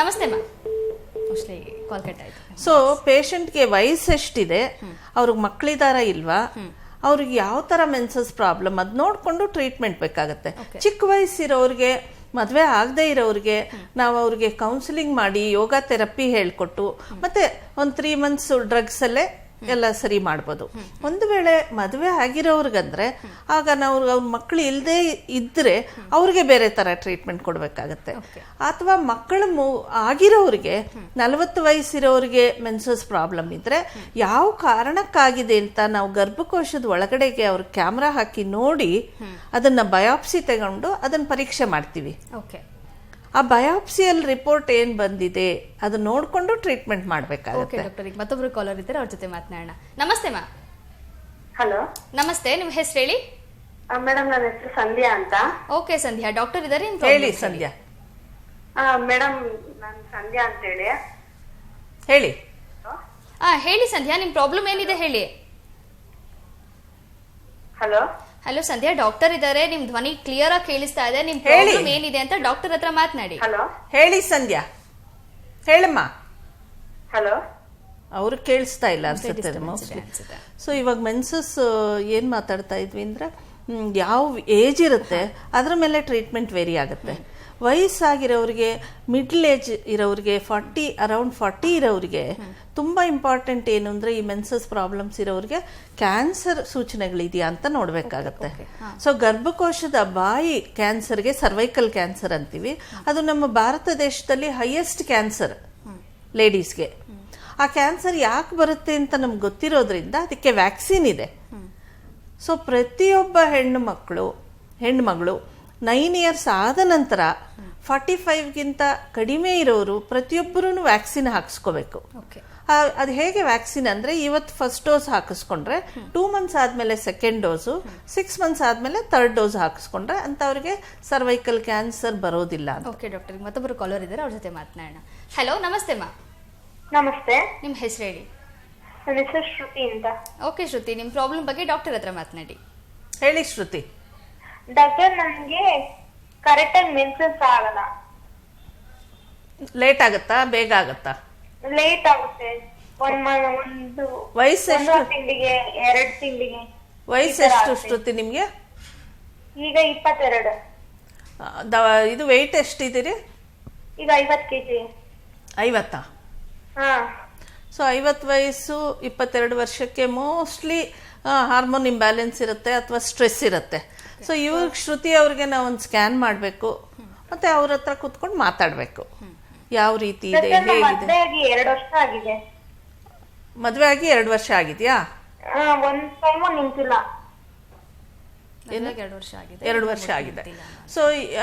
ನಮಸ್ತೆ ಮೋಸ್ಟ್ಲಿ ಕಾಲ್ ಕಟ್ ಆಯ್ತು. ಸೊ ಪೇಷಂಟ್ಗೆ ವಯಸ್ಸು ಎಷ್ಟಿದೆ ಅವ್ರಿಗೆ ಮಕ್ಕಳಿದಾರ ಇಲ್ವಾ ಅವ್ರಿಗೆ ಯಾವ ತರ ಮೆನ್ಸಸ್ ಪ್ರಾಬ್ಲಮ್ ಅದು ನೋಡ್ಕೊಂಡು ಟ್ರೀಟ್ಮೆಂಟ್ ಬೇಕಾಗುತ್ತೆ. ಚಿಕ್ಕ ವಯಸ್ಸಿರೋರಿಗೆ ಮದ್ವೆ ಆಗದೆ ಇರೋರಿಗೆ ನಾವು ಅವ್ರಿಗೆ ಕೌನ್ಸಿಲಿಂಗ್ ಮಾಡಿ ಯೋಗ ಥೆರಪಿ ಹೇಳಿಕೊಟ್ಟು ಮತ್ತೆ ಒಂದು ತ್ರೀ ಮಂತ್ಸ್ ಡ್ರಗ್ಸ್ ಅಲ್ಲೇ ಎಲ್ಲ ಸರಿ ಮಾಡ್ಬೋದು. ಒಂದು ವೇಳೆ ಮದುವೆ ಆಗಿರೋರ್ಗಂದ್ರೆ ಆಗ ನಾವು ಅವ್ರ ಮಕ್ಕಳು ಇಲ್ಲದೆ ಇದ್ರೆ ಅವ್ರಿಗೆ ಬೇರೆ ತರ ಟ್ರೀಟ್ಮೆಂಟ್ ಕೊಡ್ಬೇಕಾಗತ್ತೆ. ಅಥವಾ ಮಕ್ಕಳು ಮು- ಆಗಿರೋರಿಗೆ ನಲವತ್ತು ವಯಸ್ಸಿರೋರಿಗೆ ಮೆನ್ಸಸ್ ಪ್ರಾಬ್ಲಮ್ ಇದ್ರೆ ಯಾವ ಕಾರಣಕ್ಕಾಗಿದೆ ಅಂತ ನಾವು ಗರ್ಭಕೋಶದ ಒಳಗಡೆಗೆ ಅವ್ರ ಕ್ಯಾಮ್ರಾ ಹಾಕಿ ನೋಡಿ ಅದನ್ನ ಬಯಾಪ್ಸಿ ತಗೊಂಡು ಅದನ್ನ ಪರೀಕ್ಷೆ ಮಾಡ್ತೀವಿ. ಓಕೆ ಆ ಬಯಾಪ್ಸಿಯಲ್ ರಿಪೋರ್ಟ್ ಏನ್ ಬಂದಿದೆ ಅದು ನೋಡ್ಕೊಂಡು ಟ್ರೀಟ್ಮೆಂಟ್ ಮಾಡಬೇಕಾಗುತ್ತೆ. ಡಾಕ್ಟರ್ ಈಗ ಮತ್ತೊಬ್ರು ಕಾಲರ್ ಇದ್ದಾರೆ ಅವ್ರ ಜೊತೆ ಮಾತನಾಡೋಣ. ನಮಸ್ತೆ ಮಾ ಹಲೋ ನಮಸ್ತೆ ನಿಮ್ಮ ಹೆಸರು ಹೇಳಿ? ಮೇಡಮ್ ನನ್ನ ಹೆಸರು ಸಂಧ್ಯಾ ಅಂತ. ಓಕೆ ಸಂಧ್ಯಾ. ಡಾಕ್ಟರ್ ಇದ್ದಾರೆ ಹೇಳಿ ಸಂಧ್ಯಾ. ಮೇಡಮ್ ನಾನು ಸಂಧ್ಯಾ ಅಂತ ಹೇಳಿ. ಆ ಹೇಳಿ ಸಂಧ್ಯಾ ನಿಮ್ ಪ್ರಾಬ್ಲಮ್ ಏನಿದೆ ಹೇಳಿ. ಹಲೋ ಹಲೋ ಸಂಧ್ಯಾ ಡಾಕ್ಟರ್ ಇದ್ದಾರೆ ನಿಮ್ ಧ್ವನಿ ಕ್ಲಿಯರ್ ಆಗಿ ಕೇಳಿಸ್ತಾ ಇದೆ. ನಿಮ್ ಹೇಳಿ. ಪ್ರಾಬ್ಲಮ್ ಏನಿದೆ ಅಂತ ಡಾಕ್ಟರ್ ಹತ್ರ ಮಾತನಾಡಿ. ಹಲೋ ಹೇಳಿ ಸಂಧ್ಯಾ ಹೇಳಮ್ಮ. ಹಲೋ ಅವ್ರಿಗೆ ಕೇಳಿಸ್ತಾ ಇಲ್ಲ ಅನ್ಸುತ್ತೆ. ಮೋಸ್ಟ್ಲಿ ಸೊ ಇವಾಗ ಮೆನ್ಸಸ್ ಏನ್ ಮಾತಾಡ್ತಾ ಇದ್ವಿ ಅಂದ್ರೆ ಯಾವ ಏಜ್ ಇರುತ್ತೆ ಅದ್ರ ಮೇಲೆ ಟ್ರೀಟ್ಮೆಂಟ್ ವೇರಿ ಆಗುತ್ತೆ. ವಯಸ್ಸಾಗಿರೋರಿಗೆ ಮಿಡ್ಲ್ ಏಜ್ ಇರೋರಿಗೆ ಫಾರ್ಟಿ ಅರೌಂಡ್ ಫಾರ್ಟಿ ಇರೋರಿಗೆ ತುಂಬ ಇಂಪಾರ್ಟೆಂಟ್ ಏನು ಅಂದರೆ ಈ ಮೆನ್ಸಸ್ ಪ್ರಾಬ್ಲಮ್ಸ್ ಇರೋರಿಗೆ ಕ್ಯಾನ್ಸರ್ ಸೂಚನೆಗಳಿದೆಯಾ ಅಂತ ನೋಡಬೇಕಾಗತ್ತೆ. ಸೊ ಗರ್ಭಕೋಶದ ಬಾಯಿ ಕ್ಯಾನ್ಸರ್ಗೆ ಸರ್ವೈಕಲ್ ಕ್ಯಾನ್ಸರ್ ಅಂತೀವಿ. ಅದು ನಮ್ಮ ಭಾರತ ದೇಶದಲ್ಲಿ ಹೈಯೆಸ್ಟ್ ಕ್ಯಾನ್ಸರ್ ಲೇಡೀಸ್ಗೆ ಆ ಕ್ಯಾನ್ಸರ್ ಯಾಕೆ ಬರುತ್ತೆ ಅಂತ ನಮ್ಗೆ ಗೊತ್ತಿರೋದ್ರಿಂದ ಅದಕ್ಕೆ ವ್ಯಾಕ್ಸಿನ್ ಇದೆ. ಸೊ ಪ್ರತಿಯೊಬ್ಬ ಹೆಣ್ಣು ಮಕ್ಕಳು ಹೆಣ್ಮಗಳು ನೈನ್ ಇಯರ್ಸ್ ಆದ ನಂತರ ಫಾರ್ಟಿ ಫೈವ್ಗಿಂತ ಕಡಿಮೆ ಇರೋರು ಪ್ರತಿಯೊಬ್ಬರೂ ವ್ಯಾಕ್ಸಿನ್ ಹಾಕಿಸ್ಕೋಬೇಕು. ಓಕೆ ಅದು ಹೇಗೆ ವ್ಯಾಕ್ಸಿನ್ ಅಂದರೆ ಇವತ್ತು ಫಸ್ಟ್ ಡೋಸ್ ಹಾಕಿಸ್ಕೊಂಡ್ರೆ ಟೂ ಮಂತ್ಸ್ ಆದಮೇಲೆ ಸೆಕೆಂಡ್ ಡೋಸು ಸಿಕ್ಸ್ ಮಂತ್ಸ್ ಆದಮೇಲೆ ಥರ್ಡ್ ಡೋಸ್ ಹಾಕಿಸ್ಕೊಂಡ್ರೆ ಅಂಥವ್ರಿಗೆ ಸರ್ವೈಕಲ್ ಕ್ಯಾನ್ಸರ್ ಬರೋದಿಲ್ಲ ಅಂತ. ಓಕೆ ಡಾಕ್ಟರ್ ಮತ್ತೊಬ್ಬರು ಕಾಲರ್ ಇದ್ದಾರೆ ಅವ್ರ ಜೊತೆ ಮಾತನಾಡೋಣ. ಹಲೋ ನಮಸ್ತೆ ಮಾ. ನಮಸ್ತೆ. ನಿಮ್ಮ ಹೆಸರು ಹೇಳಿ. ನನ್ನ ಹೆಸರು ಶ್ರುತಿ ಅಂತ. ಓಕೆ ಶ್ರುತಿ. ನಿಮ್ಮ ಪ್ರಾಬ್ಲಮ್ ಬಗ್ಗೆ ಡಾಕ್ಟರ್ ಹತ್ರ ಮಾತನಾಡಿ. ಹೇಳಿ ಶ್ರುತಿ. ಡಾಕ್ಟರ್ ನನಗೆ ಕರೆಕ್ಟಾಗಿ ಮೆನ್ಸಸ್ ಆಗಲ್ಲ ಲೇಟ್ ಆಗುತ್ತಾ? ಬೇಗ ಆಗುತ್ತಾ? ಲೇಟ್ ಆಗುತ್ತೆ. ಒಂದ್ ಮ- ಒಂದು ವಯಸ್ಸು ಎಷ್ಟು? ತಿಂಗಳಿಗೆ ಎರಡ್ ತಿಂಗಳಿಗೆ ವಯಸ್ಸು ಎಷ್ಟು. ಶ್ರುತಿ ನಿಮಗೆ? ಈಗ ಇಪ್ಪತ್ತೆರಡು. ಇದು ವೆಯ್ಟ್ ಎಷ್ಟಿದ್ದೀರಿ? ಈಗ ಐವತ್ ಕೆಜಿ. ಐವತ್ತಾ? ಹಾ. ಸೊ ಐವತ್ತು ವಯಸ್ಸು ಇಪ್ಪತ್ತೆರಡು ವರ್ಷಕ್ಕೆ ಮೋಸ್ಟ್ಲಿ ಹಾರ್ಮೋನ್ ಇಂಬ್ಯಾಲೆನ್ಸ್ ಇರುತ್ತೆ ಅಥವಾ ಸ್ಟ್ರೆಸ್ ಇರುತ್ತೆ. ಸೊ ಇವ್ರಿಗೆ ಶ್ರುತಿ ಅವ್ರಿಗೆ ನಾವು ಒಂದು ಸ್ಕ್ಯಾನ್ ಮಾಡಬೇಕು. ಮತ್ತೆ ಅವ್ರ ಹತ್ರ ಕುತ್ಕೊಂಡು ಮಾತಾಡಬೇಕು. ಯಾವ ರೀತಿ ಇದೆ ಹೇಗಿದೆ? ಎರಡು ವರ್ಷ ಆಗಿದೆ. ಮದುವೆ ಆಗಿ ಎರಡು ವರ್ಷ ಆಗಿದೆಯಾ? ಒಂದು ಟೈಮು ನಿಂತಿಲ್ಲ. ಎರಡು ವರ್ಷ ಆಗಿದೆ. ಸೊ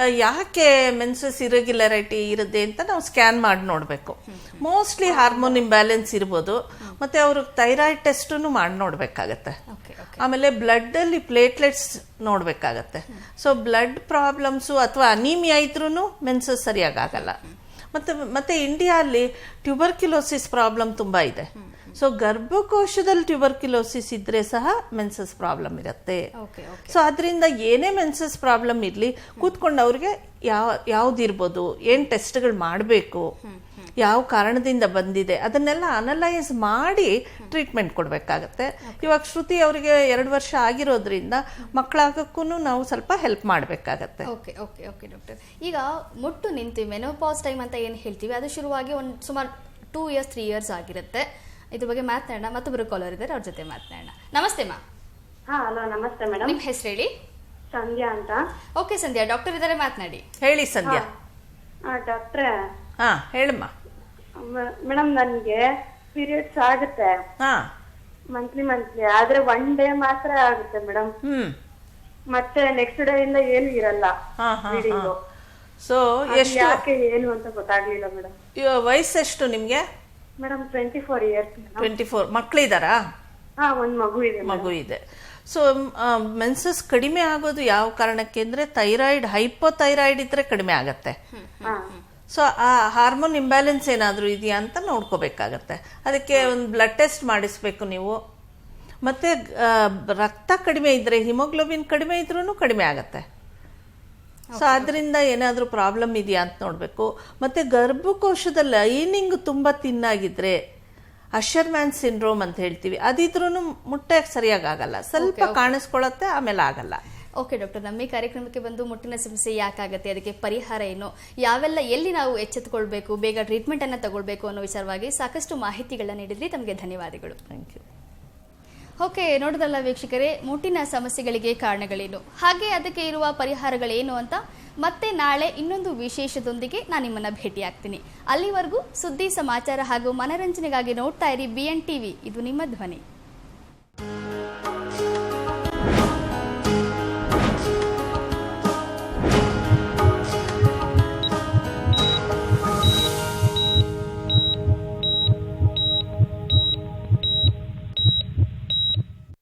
ಯಾಕೆ ಮೆನ್ಸಸ್ ಇರೆಗ್ಯುಲರಿಟಿ ಇರುತ್ತೆ ಅಂತ ನಾವು ಸ್ಕ್ಯಾನ್ ಮಾಡಿ ನೋಡಬೇಕು. ಮೋಸ್ಟ್ಲಿ ಹಾರ್ಮೋನ್ ಇಂಬ್ಯಾಲೆನ್ಸ್ ಇರ್ಬೋದು. ಮತ್ತೆ ಅವ್ರಿಗೆ ಥೈರಾಯ್ಡ್ ಟೆಸ್ಟನ್ನು ಮಾಡಿ ನೋಡಬೇಕಾಗತ್ತೆ. ಆಮೇಲೆ ಬ್ಲಡ್ ಅಲ್ಲಿ ಪ್ಲೇಟ್ಲೆಟ್ಸ್ ನೋಡಬೇಕಾಗತ್ತೆ ಸೊ ಬ್ಲಡ್ ಪ್ರಾಬ್ಲಮ್ಸು ಅಥವಾ ಅನೀಮಿಯಾ ಇದ್ರೂ ಮೆನ್ಸಸ್ ಸರಿಯಾಗಿ ಆಗಲ್ಲ. ಮತ್ತೆ ಮತ್ತೆ ಇಂಡಿಯಾ ಅಲ್ಲಿ ಟ್ಯೂಬರ್ಕ್ಯುಲೋಸಿಸ್ ಪ್ರಾಬ್ಲಮ್ ತುಂಬಾ ಇದೆ. ಸೊ ಗರ್ಭಕೋಶದಲ್ಲಿ ಟ್ಯೂಬರ್ಕ್ಯುಲೋಸಿಸ್ ಇದ್ರೆ ಸಹ ಮೆನ್ಸಸ್ ಪ್ರಾಬ್ಲಮ್ ಇರುತ್ತೆ. ಸೊ ಅದರಿಂದ ಏನೇ ಮೆನ್ಸಸ್ ಪ್ರಾಬ್ಲಮ್ ಇರಲಿ ಕೂತ್ಕೊಂಡು ಅವ್ರಿಗೆ ಯಾವ ಯಾವ್ದಿರ್ಬೋದು ಏನು ಟೆಸ್ಟ್ಗಳು ಮಾಡಬೇಕು ಯಾವ ಕಾರಣದಿಂದ ಬಂದಿದೆ ಅದನ್ನೆಲ್ಲ ಅನಲೈಸ್ ಮಾಡಿ ಟ್ರೀಟ್ಮೆಂಟ್ ಕೊಡಬೇಕಾಗತ್ತೆ. ಇವಾಗ ಶ್ರುತಿ ಅವರಿಗೆ ಎರಡು ವರ್ಷ ಆಗಿರೋದ್ರಿಂದ ಮಕ್ಕಳಾಗಕ್ಕೂ ನಾವು ಸ್ವಲ್ಪ ಹೆಲ್ಪ್ ಮಾಡಬೇಕಾಗತ್ತೆ. ಓಕೆ ಓಕೆ ಓಕೆ ಡಾಕ್ಟರ್ ಈಗ ಮುಟ್ಟು ನಿಂತು ಮೆನೋಪಾಸ್ ಟೈಮ್ ಅಂತ ಏನು ಹೇಳ್ತೀವಿ? ಅದು ಶುರುವಾಗಿ ಒಂದು ಸುಮಾರು ಟೂ ಇಯರ್ಸ್ ತ್ರೀ ಇಯರ್ಸ್ ಆಗಿರುತ್ತೆ. ಇದ್ರ ಬಗ್ಗೆ ಮಾತನಾಡೋಣ ಮತ್ತೊಬ್ಬರು ಕಾಲರ್ ಇದ್ದಾರೆ ಅವ್ರ ಜೊತೆ ಮಾತನಾಡೋಣ. ನಮಸ್ತೆ ಮಾ ಹಾ ಹಲೋ ನಮಸ್ತೆ ಮೇಡಮ್ ನಿಮ್ಮ ಹೆಸರು ಹೇಳಿ? ಸಂಧ್ಯಾ ಅಂತ. ಓಕೆ ಸಂಧ್ಯಾ ಡಾಕ್ಟರ್ ಇದ್ದಾರೆ ಮಾತನಾಡಿ. ಹೇಳಿ ಸಂಧ್ಯಾ. ಡಾಕ್ಟ್ರೆ. ಹಾ ಹೇಳಮ್ಮ. ಮೇಡಮ್ ನನ್ಗೆ ಪೀರಿಯಡ್ಸ್ ಆಗುತ್ತೆ. ಹಾ. ಮಂತ್ಲಿ ಮಂತ್ಲಿ ಆದ್ರೆ ಒನ್ ಡೇ ಮಾತ್ರ ಆಗುತ್ತೆ ಮೇಡಮ್ ಹ್ಮ್. ಮತ್ತೆ ನೆಕ್ಸ್ಟ್ ಡೇ ಇಂದ ಏನು ಇರಲ್ಲ ಸೊ ಎಷ್ಟು ಯಾಕೆ ಏನು ಅಂತ ಗೊತ್ತಾಗ್ಲಿಲ್ಲ ಮೇಡಮ್ ಇವ- ವಯಸ್ಸೆಷ್ಟು ನಿಮಗೆ? Madam twenty four years twenty four ಹಾ ಒಂದು ಮಗು ಇದೆ ಮಗು ಇದೆ. ಸೊ ಮೆನ್ಸಸ್ ಕಡಿಮೆ ಆಗೋದು ಯಾವ ಕಾರಣಕ್ಕೆ ಅಂದ್ರೆ ಥೈರಾಯ್ಡ್ ಹೈಪೋಥೈರಾಯ್ಡ್ ಇದ್ರೆ ಕಡಿಮೆ ಆಗತ್ತೆ. ಹಾ. ಸೊ ಆ ಹಾರ್ಮೋನ್ ಇಂಬ್ಯಾಲೆನ್ಸ್ ಏನಾದ್ರೂ ಇದೆಯಾ ಅಂತ ನೋಡ್ಕೋಬೇಕಾಗತ್ತೆ. ಅದಕ್ಕೆ ಒಂದು ಬ್ಲಡ್ ಟೆಸ್ಟ್ ಮಾಡಿಸ್ಬೇಕು ನೀವು. ಮತ್ತೆ ರಕ್ತ ಕಡಿಮೆ ಇದ್ರೆ ಹಿಮೋಗ್ಲೋಬಿನ್ ಕಡಿಮೆ ಇದ್ರೂ ಕಡಿಮೆ ಆಗತ್ತೆ. ಸೊ ಅದರಿಂದ ಏನಾದರೂ ಪ್ರಾಬ್ಲಮ್ ಇದೆಯಾ ಅಂತ ನೋಡಬೇಕು. ಮತ್ತೆ ಗರ್ಭಕೋಶದ ಲೈನಿಂಗ್ ತುಂಬ ತಿನ್ನಾಗಿದ್ರೆ ಅಶರ್ಮ್ಯಾನ್ ಸಿಂಡ್ರೋಮ್ ಅಂತ ಹೇಳ್ತೀವಿ. ಅದಿದ್ರೂ ಮುಟ್ಟೆ ಸರಿಯಾಗಿ ಆಗಲ್ಲ. ಸ್ವಲ್ಪ ಕಾಣಿಸ್ಕೊಳತ್ತೆ ಆಮೇಲೆ ಆಗಲ್ಲ. ಓಕೆ ಡಾಕ್ಟರ್ ನಮ್ಮ ಈ ಕಾರ್ಯಕ್ರಮಕ್ಕೆ ಬಂದು ಮುಟ್ಟಿನ ಸಮಸ್ಯೆ ಯಾಕಾಗತ್ತೆ ಅದಕ್ಕೆ ಪರಿಹಾರ ಏನು? ಯಾವೆಲ್ಲ ಎಲ್ಲಿ ನಾವು ಎಚ್ಚೆತ್ತುಕೊಳ್ಬೇಕು ಬೇಗ ಟ್ರೀಟ್ಮೆಂಟ್ ಅನ್ನ ತಗೊಳ್ಬೇಕು ಅನ್ನೋ ವಿಚಾರವಾಗಿ ಸಾಕಷ್ಟು ಮಾಹಿತಿಗಳನ್ನ ನೀಡಿದ್ರಿ. ತಮಗೆ ಧನ್ಯವಾದಗಳು. ಥ್ಯಾಂಕ್ ಯು ಓಕೆ, ನೋಡಿದಲ್ಲ ವೀಕ್ಷಕರೇ ಮುಟ್ಟಿನ ಸಮಸ್ಯೆಗಳಿಗೆ ಕಾರಣಗಳೇನು? ಹಾಗೆ ಅದಕ್ಕೆ ಇರುವ ಪರಿಹಾರಗಳೇನು ಅಂತ ಮತ್ತೆ ನಾಳೆ ಇನ್ನೊಂದು ವಿಶೇಷದೊಂದಿಗೆ ನಾನು ನಿಮ್ಮನ್ನು ಭೇಟಿಯಾಗ್ತೀನಿ. ಅಲ್ಲಿವರೆಗೂ ಸುದ್ದಿ, ಸಮಾಚಾರ ಹಾಗೂ ಮನರಂಜನೆಗಾಗಿ ನೋಡ್ತಾ ಇರಿ ಬಿ ಎನ್ ಟಿವಿ ಇದು ನಿಮ್ಮ ಧ್ವನಿ.